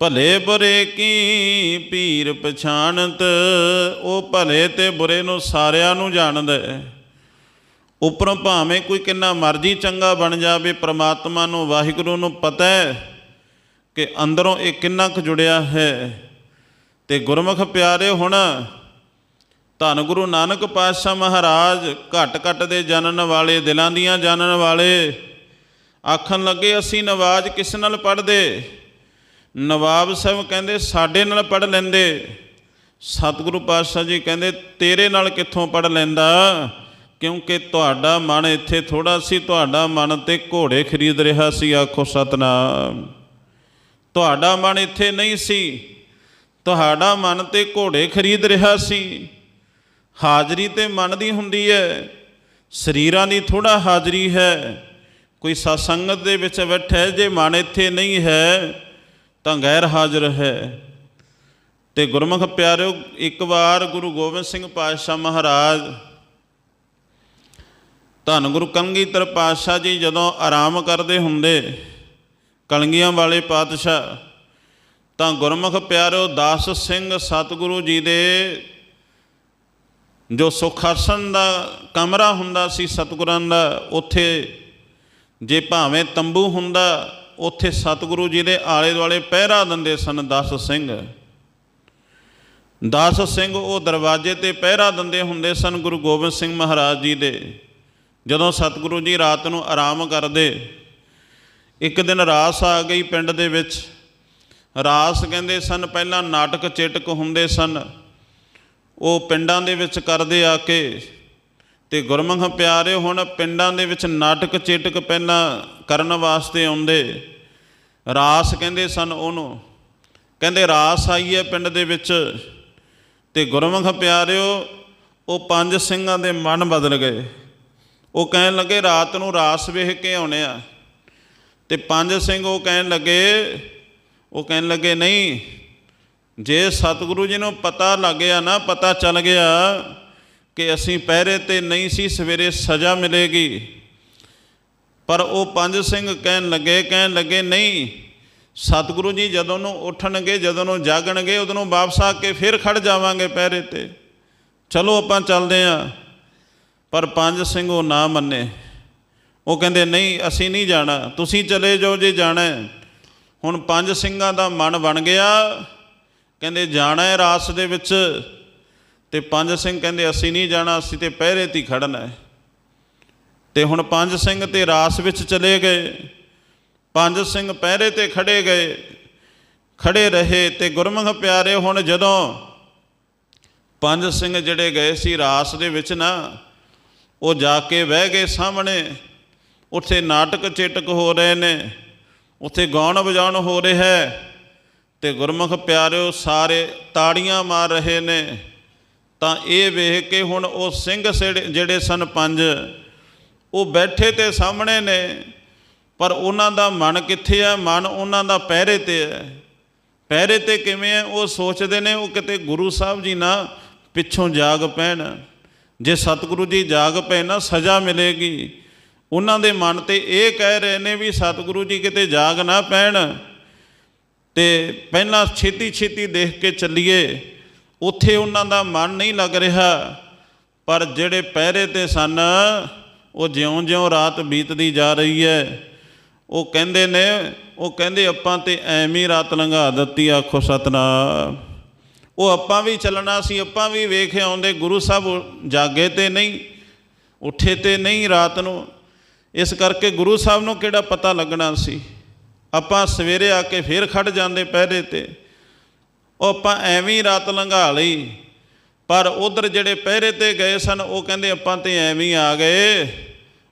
ਭਲੇ ਬੁਰੇ ਕੀ ਪੀਰ ਪਛਾਣਤ, ਉਹ ਭਲੇ ਤੇ ਬੁਰੇ ਨੂੰ ਸਾਰਿਆਂ ਨੂੰ ਜਾਣਦਾ ਹੈ। ਉੱਪਰੋਂ ਭਾਵੇਂ ਕੋਈ ਕਿੰਨਾ ਮਰਜ਼ੀ ਚੰਗਾ ਬਣ ਜਾਵੇ, ਪ੍ਰਮਾਤਮਾ ਨੂੰ, ਵਾਹਿਗੁਰੂ ਨੂੰ ਪਤਾ ਹੈ ਕਿ ਅੰਦਰੋਂ ਇਹ ਕਿੰਨਾ ਕੁ ਜੁੜਿਆ ਹੈ। ਤੇ ਗੁਰਮੁਖ ਪਿਆਰੇ ਹੁਣ ਧੰਨ ਗੁਰੂ ਨਾਨਕ ਪਾਤਸ਼ਾਹ ਮਹਾਰਾਜ ਘਟ ਘਟ ਦੇ ਜਾਣਨ ਵਾਲੇ, ਦਿਲਾਂ ਦੀਆਂ ਜਾਣਨ ਵਾਲੇ, ਆਖਣ ਲੱਗੇ, ਅਸੀਂ ਨਵਾਜ਼ ਕਿਸ ਨਾਲ ਪੜ੍ਹਦੇ? ਨਵਾਬ ਸਾਹਿਬ ਕਹਿੰਦੇ, ਸਾਡੇ ਨਾਲ ਪੜ੍ਹ ਲੈਂਦੇ। ਸਤਿਗੁਰੂ ਪਾਤਸ਼ਾਹ ਜੀ ਕਹਿੰਦੇ, ਤੇਰੇ ਨਾਲ ਕਿੱਥੋਂ ਪੜ੍ਹ ਲੈਂਦਾ? ਕਿਉਂਕਿ ਤੁਹਾਡਾ ਮਨ ਇੱਥੇ ਥੋੜਾ ਸੀ, ਤੁਹਾਡਾ ਮਨ ਤੇ ਘੋੜੇ ਖਰੀਦ ਰਿਹਾ ਸੀ, ਆਖੋ ਸਤਨਾਮ। ਤੁਹਾਡਾ ਮਨ ਇੱਥੇ ਨਹੀਂ ਸੀ, ਤੁਹਾਡਾ ਮਨ ਤੇ ਘੋੜੇ ਖਰੀਦ ਰਿਹਾ ਸੀ। ਹਾਜ਼ਰੀ ਤੇ ਮਨ ਦੀ ਹੁੰਦੀ ਹੈ, ਸਰੀਰਾਂ ਦੀ ਥੋੜਾ ਹਾਜ਼ਰੀ ਹੈ। ਕੋਈ ਸਤਸੰਗਤ ਦੇ ਵਿੱਚ ਬੈਠਾ ਜੇ ਮਨ ਇੱਥੇ ਨਹੀਂ ਹੈ ਤਾਂ ਗੈਰ ਹਾਜ਼ਰ ਹੈ। ਤੇ ਗੁਰਮੁਖ ਪਿਆਰਿਓ, ਇੱਕ ਵਾਰ ਗੁਰੂ ਗੋਬਿੰਦ ਸਿੰਘ ਪਾਤਸ਼ਾਹ ਮਹਾਰਾਜ ਧੰਨ ਗੁਰੂ ਕਲਗੀਧਰ ਪਾਤਸ਼ਾਹ ਜੀ ਜਦੋਂ ਆਰਾਮ ਕਰਦੇ ਹੁੰਦੇ ਕਲਗੀਆਂ ਵਾਲੇ ਪਾਤਸ਼ਾਹ, ਤਾਂ ਗੁਰਮੁਖ ਪਿਆਰਿਓ, ਦਾਸ ਸਿੰਘ ਸਤਿਗੁਰੂ ਜੀ ਦੇ ਜੋ ਸੁਖਾਸਨ ਦਾ ਕਮਰਾ ਹੁੰਦਾ ਸੀ ਸਤਿਗੁਰਾਂ ਦਾ, ਉੱਥੇ ਜੇ ਭਾਵੇਂ ਤੰਬੂ ਹੁੰਦਾ ਉੱਥੇ ਸਤਿਗੁਰੂ ਜੀ ਦੇ ਆਲੇ ਦੁਆਲੇ ਪਹਿਰਾ ਦਿੰਦੇ ਸਨ ਦਸ ਸਿੰਘ। ਦਸ ਸਿੰਘ ਉਹ ਦਰਵਾਜ਼ੇ ਤੇ ਪਹਿਰਾ ਦਿੰਦੇ ਹੁੰਦੇ ਸਨ ਗੁਰੂ ਗੋਬਿੰਦ ਸਿੰਘ ਮਹਾਰਾਜ ਜੀ ਦੇ। ਜਦੋਂ ਸਤਿਗੁਰੂ ਜੀ ਰਾਤ ਨੂੰ ਆਰਾਮ ਕਰਦੇ, ਇੱਕ ਦਿਨ ਰਾਸ ਆ ਗਈ ਪਿੰਡ ਦੇ ਵਿੱਚ। ਰਾਸ ਕਹਿੰਦੇ ਸਨ ਪਹਿਲਾਂ ਨਾਟਕ ਚੇਟਕ ਹੁੰਦੇ ਸਨ। ਉਹ ਪਿੰਡਾਂ ਦੇ ਵਿੱਚ ਕਰਦੇ ਆ ਕੇ ਤੇ ਗੁਰਮੁਖ ਪਿਆਰੇ, ਹੁਣ ਪਿੰਡਾਂ ਦੇ ਵਿੱਚ ਨਾਟਕ ਚੇਟਕ ਪਹਿਲਾਂ ਕਰਨ ਵਾਸਤੇ ਆਉਂਦੇ। ਰਾਸ ਕਹਿੰਦੇ ਸਨ ਉਹਨੂੰ। ਕਹਿੰਦੇ ਰਾਸ ਆਈ ਹੈ ਪਿੰਡ ਦੇ ਵਿੱਚ। ਤੇ ਗੁਰਮੁਖ ਪਿਆਰਿਓ, ਉਹ ਪੰਜ ਸਿੰਘਾਂ ਦੇ ਮਨ ਬਦਲ ਗਏ। ਉਹ ਕਹਿਣ ਲੱਗੇ, ਰਾਤ ਨੂੰ ਰਾਸ ਵੇਖ ਕੇ ਆਉਣੇ ਆ। ਤੇ ਪੰਜ ਸਿੰਘ ਉਹ ਕਹਿਣ ਲੱਗੇ, ਉਹ ਕਹਿਣ ਲੱਗੇ, ਨਹੀਂ, ਜੇ ਸਤਿਗੁਰੂ ਜੀ ਨੂੰ ਪਤਾ ਲੱਗ ਗਿਆ ਨਾ, ਪਤਾ ਚੱਲ ਗਿਆ ਕਿ ਅਸੀਂ ਪਹਿਰੇ ਤੇ ਨਹੀਂ ਸੀ, ਸਵੇਰੇ ਸਜ਼ਾ ਮਿਲੇਗੀ। ਪਰ ਉਹ ਪੰਜ ਸਿੰਘ ਕਹਿਣ ਲੱਗੇ ਕਹਿਣ ਲੱਗੇ, ਨਹੀਂ, ਸਤਿਗੁਰੂ ਜੀ ਜਦੋਂ ਨੂੰ ਉੱਠਣਗੇ, ਜਦੋਂ ਨੂੰ ਜਾਗਣਗੇ, ਉਦੋਂ ਨੂੰ ਵਾਪਸ ਆ ਕੇ ਫਿਰ ਖੜ ਜਾਵਾਂਗੇ ਪਹਿਰੇ ਤੇ। ਚਲੋ ਆਪਾਂ ਚੱਲਦੇ ਆਂ। ਪਰ ਪੰਜ ਸਿੰਘ ਉਹ ਨਾ ਮੰਨੇ। ਉਹ ਕਹਿੰਦੇ, ਨਹੀਂ, ਅਸੀਂ ਨਹੀਂ ਜਾਣਾ। ਤੁਸੀਂ ਚਲੇ ਜਾਓ ਜੇ ਜਾਣਾ ਹੁਣ ਪੰਜ ਸਿੰਘਾਂ ਦਾ ਮਨ ਬਣ ਗਿਆ। ਕਹਿੰਦੇ, ਜਾਣਾ ਹੈ ਰਾਸ ਦੇ ਵਿੱਚ। ਤੇ ਪੰਜ ਸਿੰਘ ਕਹਿੰਦੇ, ਅਸੀਂ ਨਹੀਂ ਜਾਣਾ, ਅਸੀਂ ਤੇ ਪਹਿਰੇ ਤੇ ਹੀ ਖੜਨਾ ਹੈ। ਤੇ ਹੁਣ ਪੰਜ ਸਿੰਘ ਤੇ ਰਾਸ ਵਿੱਚ ਚਲੇ ਗਏ। ਪੰਜ ਸਿੰਘ ਪਹਿਰੇ ਤੇ ਖੜੇ ਗਏ। ਖੜੇ ਰਹੇ ਤੇ ਗੁਰਮੁਖ ਪਿਆਰੇ, ਹੁਣ ਜਦੋਂ ਪੰਜ ਸਿੰਘ ਜਿਹੜੇ ਗਏ ਸੀ ਰਾਸ ਦੇ ਵਿੱਚ ਨਾ, ਉਹ ਜਾ ਕੇ ਬਹਿ ਗਏ ਸਾਹਮਣੇ। ਉੱਥੇ ਨਾਟਕ ਚੇਟਕ ਹੋ ਰਹੇ ਨੇ। ਉੱਥੇ ਗਾਉਣ ਵਜਾਉਣ ਹੋ ਰਿਹਾ ਹੈ। ਤੇ ਗੁਰਮੁਖ ਪਿਆਰਿਓ, ਸਾਰੇ ਤਾੜੀਆਂ ਮਾਰ ਰਹੇ ਨੇ। ਤਾਂ ਇਹ ਵੇਖ ਕੇ ਹੁਣ ਉਹ ਸਿੰਘ ਜਿਹੜੇ ਜਿਹੜੇ ਸਨ ਪੰਜ, ਉਹ ਬੈਠੇ ਤੇ ਸਾਹਮਣੇ ਨੇ, ਪਰ ਉਹਨਾਂ ਦਾ ਮਨ ਕਿੱਥੇ ਆ? ਮਨ ਉਹਨਾਂ ਦਾ ਪਹਿਰੇ ਤੇ ਹੈ ਪਹਿਰੇ ਤੇ ਕਿਵੇਂ ਹੈ ਉਹ ਸੋਚਦੇ ਨੇ, ਉਹ ਕਿਤੇ ਗੁਰੂ ਸਾਹਿਬ ਜੀ ਨਾ ਪਿੱਛੋਂ ਜਾਗ ਪੈਣ। ਜੇ ਸਤਿਗੁਰੂ ਜੀ ਜਾਗ ਪਏ ਨਾ, ਸਜ਼ਾ ਮਿਲੇਗੀ। ਉਹਨਾਂ ਦੇ ਮਨ ਤੇ ਇਹ ਕਹਿ ਰਹੇ ਨੇ ਵੀ ਸਤਿਗੁਰੂ ਜੀ ਕਿਤੇ ਜਾਗ ਨਾ ਪੈਣ। ਤੇ ਪਹਿਲਾਂ ਛੇਤੀ ਛੇਤੀ ਦੇਖ ਕੇ ਚੱਲੀਏ। ਉੱਥੇ ਉਹਨਾਂ ਦਾ ਮਨ ਨਹੀਂ ਲੱਗ ਰਿਹਾ। ਪਰ ਜਿਹੜੇ ਪਹਿਰੇ ਤੇ ਸਨ, ਉਹ ਜਿਉਂ-ਜਿਉਂ ਰਾਤ ਬੀਤਦੀ ਜਾ ਰਹੀ ਹੈ। ਉਹ ਕਹਿੰਦੇ ਨੇ, ਉਹ ਕਹਿੰਦੇ, ਆਪਾਂ ਤੇ ਐਵੇਂ ਰਾਤ ਲੰਘਾ ਦਿੱਤੀ, ਆਖੋ ਸਤਨਾਮ। ਉਹ ਆਪਾਂ ਵੀ ਚੱਲਣਾ ਸੀ, ਆਪਾਂ ਵੀ ਵੇਖ ਆਉਂਦੇ ਗੁਰੂ ਸਾਹਿਬ ਜਾਗੇ ਤੇ ਨਹੀਂ, ਉੱਠੇ ਤੇ ਨਹੀਂ ਰਾਤ ਨੂੰ। ਇਸ ਕਰਕੇ ਗੁਰੂ ਸਾਹਿਬ ਨੂੰ ਕਿਹੜਾ ਪਤਾ ਲੱਗਣਾ ਸੀ? ਆਪਾਂ ਸਵੇਰੇ ਆ ਕੇ ਫੇਰ ਖੜ ਜਾਂਦੇ ਪਹਿਰੇ ਤੇ। ਉਹ ਆਪਾਂ ਐਵੇਂ ਰਾਤ ਲੰਘਾ ਲਈ। ਪਰ ਉਧਰ ਜਿਹੜੇ ਪਹਿਰੇ ਤੇ ਗਏ ਸਨ, ਉਹ ਕਹਿੰਦੇ, ਆਪਾਂ ਤੇ ਐਵੇਂ ਆ ਗਏ।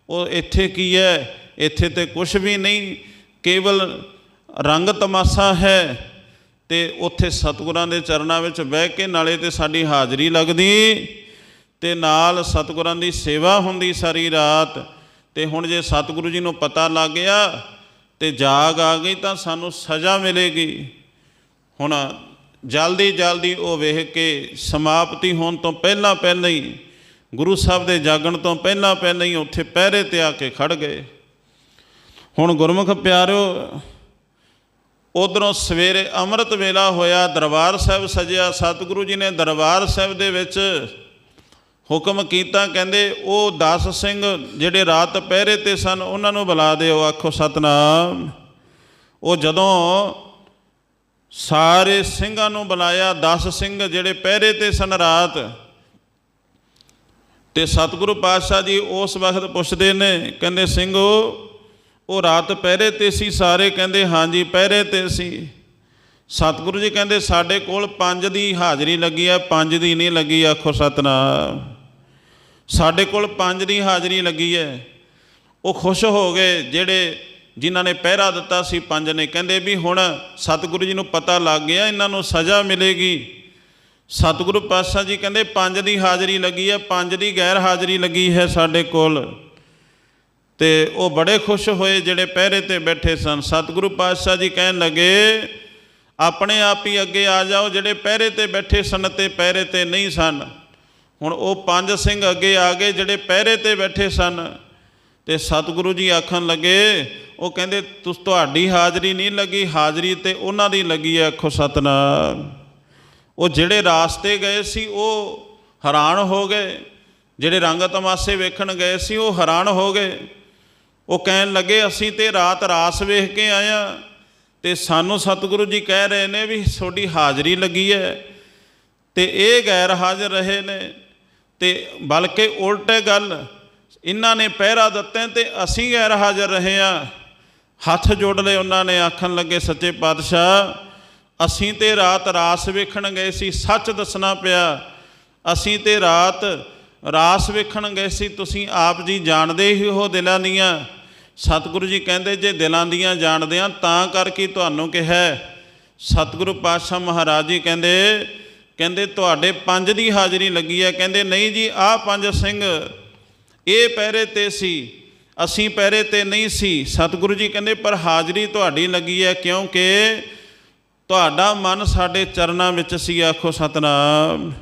ਉਹ ਇੱਥੇ ਕੀ ਹੈ? ਇੱਥੇ ਤੇ ਕੁਝ ਵੀ ਨਹੀਂ। ਕੇਵਲ ਰੰਗ ਤਮਾਸ਼ਾ ਹੈ ਤੇ ਉੱਥੇ ਸਤਿਗੁਰਾਂ ਦੇ ਚਰਨਾਂ ਵਿੱਚ ਬਹਿ ਕੇ ਨਾਲੇ ਤੇ ਸਾਡੀ ਹਾਜ਼ਰੀ ਲੱਗਦੀ। ਤੇ ਨਾਲ ਸਤਿਗੁਰਾਂ ਦੀ ਸੇਵਾ ਹੁੰਦੀ ਸਾਰੀ ਰਾਤ। ਤੇ ਹੁਣ ਜੇ ਸਤਿਗੁਰੂ ਜੀ ਨੂੰ ਪਤਾ ਲੱਗ ਗਿਆ ਤੇ ਜਾਗ ਆ ਗਈ ਤਾਂ ਸਾਨੂੰ ਸਜ਼ਾ ਮਿਲੇਗੀ। ਹੁਣ ਜਲਦੀ ਜਲਦੀ ਉਹ ਵੇਖ ਕੇ ਸਮਾਪਤੀ ਹੋਣ ਤੋਂ ਪਹਿਲਾਂ ਪਹਿਲਾਂ ਹੀ ਗੁਰੂ ਸਾਹਿਬ ਦੇ ਜਾਗਣ ਤੋਂ ਪਹਿਲਾਂ ਪਹਿਲਾਂ ਹੀ ਉੱਥੇ ਪਹਿਰੇ ਤੇ ਆ ਕੇ ਖੜ ਗਏ। ਹੁਣ ਗੁਰਮੁਖ ਪਿਆਰਿਓ, ਉਧਰੋਂ ਸਵੇਰੇ ਅੰਮ੍ਰਿਤ ਵੇਲਾ ਹੋਇਆ, ਦਰਬਾਰ ਸਾਹਿਬ ਸਜਿਆ, ਸਤਿਗੁਰੂ ਜੀ ਨੇ ਦਰਬਾਰ ਸਾਹਿਬ ਦੇ ਵਿੱਚ ਹੁਕਮ ਕੀਤਾ, ਕਹਿੰਦੇ ਉਹ 10 ਸਿੰਘ ਜਿਹੜੇ ਰਾਤ ਪਹਿਰੇ ਤੇ ਸਨ, ਉਹਨਾਂ ਨੂੰ ਬੁਲਾ ਦਿਓ, ਆਖੋ ਸਤਨਾਮ। ਉਹ ਜਦੋਂ ਸਾਰੇ ਸਿੰਘਾਂ ਨੂੰ ਬੁਲਾਇਆ 10 ਸਿੰਘ ਜਿਹੜੇ ਪਹਿਰੇ ਤੇ ਸਨ ਰਾਤ। ਤੇ ਸਤਿਗੁਰੂ ਪਾਤਸ਼ਾਹ ਜੀ ਉਸ ਵਕਤ ਪੁੱਛਦੇ ਨੇ, ਕਹਿੰਦੇ, ਸਿੰਘੋ, ਉਹ ਰਾਤ ਪਹਿਰੇ ਤੇ ਸੀ? ਸਾਰੇ ਕਹਿੰਦੇ, ਹਾਂਜੀ, ਪਹਿਰੇ ਤੇ ਸੀ। ਸਤਿਗੁਰੂ ਜੀ ਕਹਿੰਦੇ, ਸਾਡੇ ਕੋਲ ਪੰਜ ਦੀ ਹਾਜ਼ਰੀ ਲੱਗੀ ਹੈ ਪੰਜ ਦੀ ਨਹੀਂ ਲੱਗੀ, ਆਖੋ ਸਤਨਾਮ। ਸਾਡੇ ਕੋਲ ਪੰਜ ਦੀ ਹਾਜ਼ਰੀ ਲੱਗੀ ਹੈ ਉਹ ਖੁਸ਼ ਹੋ ਗਏ, ਜਿਹੜੇ ਜਿਨ੍ਹਾਂ ਨੇ ਪਹਿਰਾ ਦਿੱਤਾ ਸੀ, ਪੰਜ ਨੇ ਕਹਿੰਦੇ ਵੀ ਹੁਣ ਸਤਿਗੁਰੂ ਜੀ ਨੂੰ ਪਤਾ ਲੱਗ ਗਿਆ, ਇਹਨਾਂ ਨੂੰ ਸਜ਼ਾ ਮਿਲੇਗੀ। ਸਤਿਗੁਰੂ ਪਾਤਸ਼ਾਹ ਜੀ ਕਹਿੰਦੇ, ਪੰਜ ਦੀ ਹਾਜ਼ਰੀ ਲੱਗੀ ਹੈ, ਪੰਜ ਦੀ ਗੈਰ ਹਾਜ਼ਰੀ ਲੱਗੀ ਹੈ ਸਾਡੇ ਕੋਲ। ਤੇ ਉਹ ਬੜੇ ਖੁਸ਼ ਹੋਏ ਜਿਹੜੇ ਪਹਿਰੇ ਤੇ ਬੈਠੇ ਸਨ। ਸਤਿਗੁਰੂ ਪਾਤਸ਼ਾਹ ਜੀ ਕਹਿਣ ਲੱਗੇ, ਆਪਣੇ ਆਪ ਹੀ ਅੱਗੇ ਆ ਜਾਓ, ਜਿਹੜੇ ਪਹਿਰੇ ਤੇ ਬੈਠੇ ਸਨ ਤੇ ਪਹਿਰੇ ਤੇ ਨਹੀਂ ਸਨ। ਹੁਣ ਉਹ ਪੰਜ ਸਿੰਘ ਅੱਗੇ ਆ ਗਏ, ਜਿਹੜੇ ਪਹਿਰੇ ਤੇ ਬੈਠੇ ਸਨ। ਤੇ ਸਤਿਗੁਰੂ ਜੀ ਆਖਣ ਲੱਗੇ ਉਹ ਕਹਿੰਦੇ, ਤੁਸ ਤੁਹਾਡੀ ਹਾਜ਼ਰੀ ਨਹੀਂ ਲੱਗੀ, ਹਾਜ਼ਰੀ ਤੇ ਉਹਨਾਂ ਦੀ ਲੱਗੀ ਹੈ ਆਖੋ ਸਤਨਾਮ। ਉਹ ਜਿਹੜੇ ਰਾਸਤੇ ਗਏ ਸੀ, ਉਹ ਹੈਰਾਨ ਹੋ ਗਏ। ਜਿਹੜੇ ਰੰਗ ਤਮਾਸ਼ੇ ਵੇਖਣ ਗਏ ਸੀ, ਉਹ ਹੈਰਾਨ ਹੋ ਗਏ। ਉਹ ਕਹਿਣ ਲੱਗੇ, ਅਸੀਂ ਤੇ ਰਾਤ ਰਾਸ ਵੇਖ ਕੇ ਆਇਆ ਤੇ ਸਾਨੂੰ ਸਤਿਗੁਰੂ ਜੀ ਕਹਿ ਰਹੇ ਨੇ ਵੀ ਤੁਹਾਡੀ ਹਾਜ਼ਰੀ ਲੱਗੀ ਹੈ ਤੇ ਇਹ ਗੈਰ ਹਾਜ਼ਰ ਰਹੇ ਨੇ ਤੇ ਬਲਕਿ ਉਲਟੇ ਗੱਲ, ਇਹਨਾਂ ਨੇ ਪਹਿਰਾ ਦਿੱਤੇ ਤੇ ਅਸੀਂ ਗੈਰ ਹਾਜ਼ਰ ਰਹੇ ਆ। ਹੱਥ ਜੋੜ ਲਏ ਉਹਨਾਂ ਨੇ, ਆਖਣ ਲੱਗੇ, ਸੱਚੇ ਪਾਤਸ਼ਾਹ, ਅਸੀਂ ਤੇ ਰਾਤ ਰਾਸ ਵੇਖਣ ਗਏ ਸੀ, ਸੱਚ ਦੱਸਣਾ ਪਿਆ। ਅਸੀਂ ਤੇ ਰਾਤ ਰਾਸ ਵੇਖਣ ਗਏ ਸੀ, ਤੁਸੀਂ ਆਪ ਜੀ ਜਾਣਦੇ ਹੀ ਹੋ ਦਿਲਾਂ ਦੀਆਂ। ਸਤਿਗੁਰੂ ਜੀ ਕਹਿੰਦੇ, ਜੇ ਦਿਲਾਂ ਦੀਆਂ ਜਾਣਦੇ ਆ ਤਾਂ ਕਰਕੇ ਤੁਹਾਨੂੰ ਕਿਹਾ ਸਤਿਗੁਰੂ ਪਾਤਸ਼ਾਹ ਮਹਾਰਾਜ ਜੀ ਕਹਿੰਦੇ ਕਹਿੰਦੇ, ਤੁਹਾਡੇ ਪੰਜ ਦੀ ਹਾਜ਼ਰੀ ਲੱਗੀ ਹੈ। ਕਹਿੰਦੇ, ਨਹੀਂ ਜੀ, ਆਹ ਪੰਜ ਸਿੰਘ, ਇਹ ਪਹਿਰੇ ਤੇ ਸੀ। ਅਸੀਂ ਪਹਿਰੇ ਤੇ ਨਹੀਂ ਸੀ। ਸਤਿਗੁਰੂ ਜੀ ਕਹਿੰਦੇ, ਪਰ ਹਾਜ਼ਰੀ ਤੁਹਾਡੀ ਲੱਗੀ ਹੈ, ਕਿਉਂਕਿ ਤੁਹਾਡਾ ਮਨ ਸਾਡੇ ਚਰਨਾਂ ਵਿੱਚ ਸੀ। ਆਖੋ ਸਤਨਾਮ।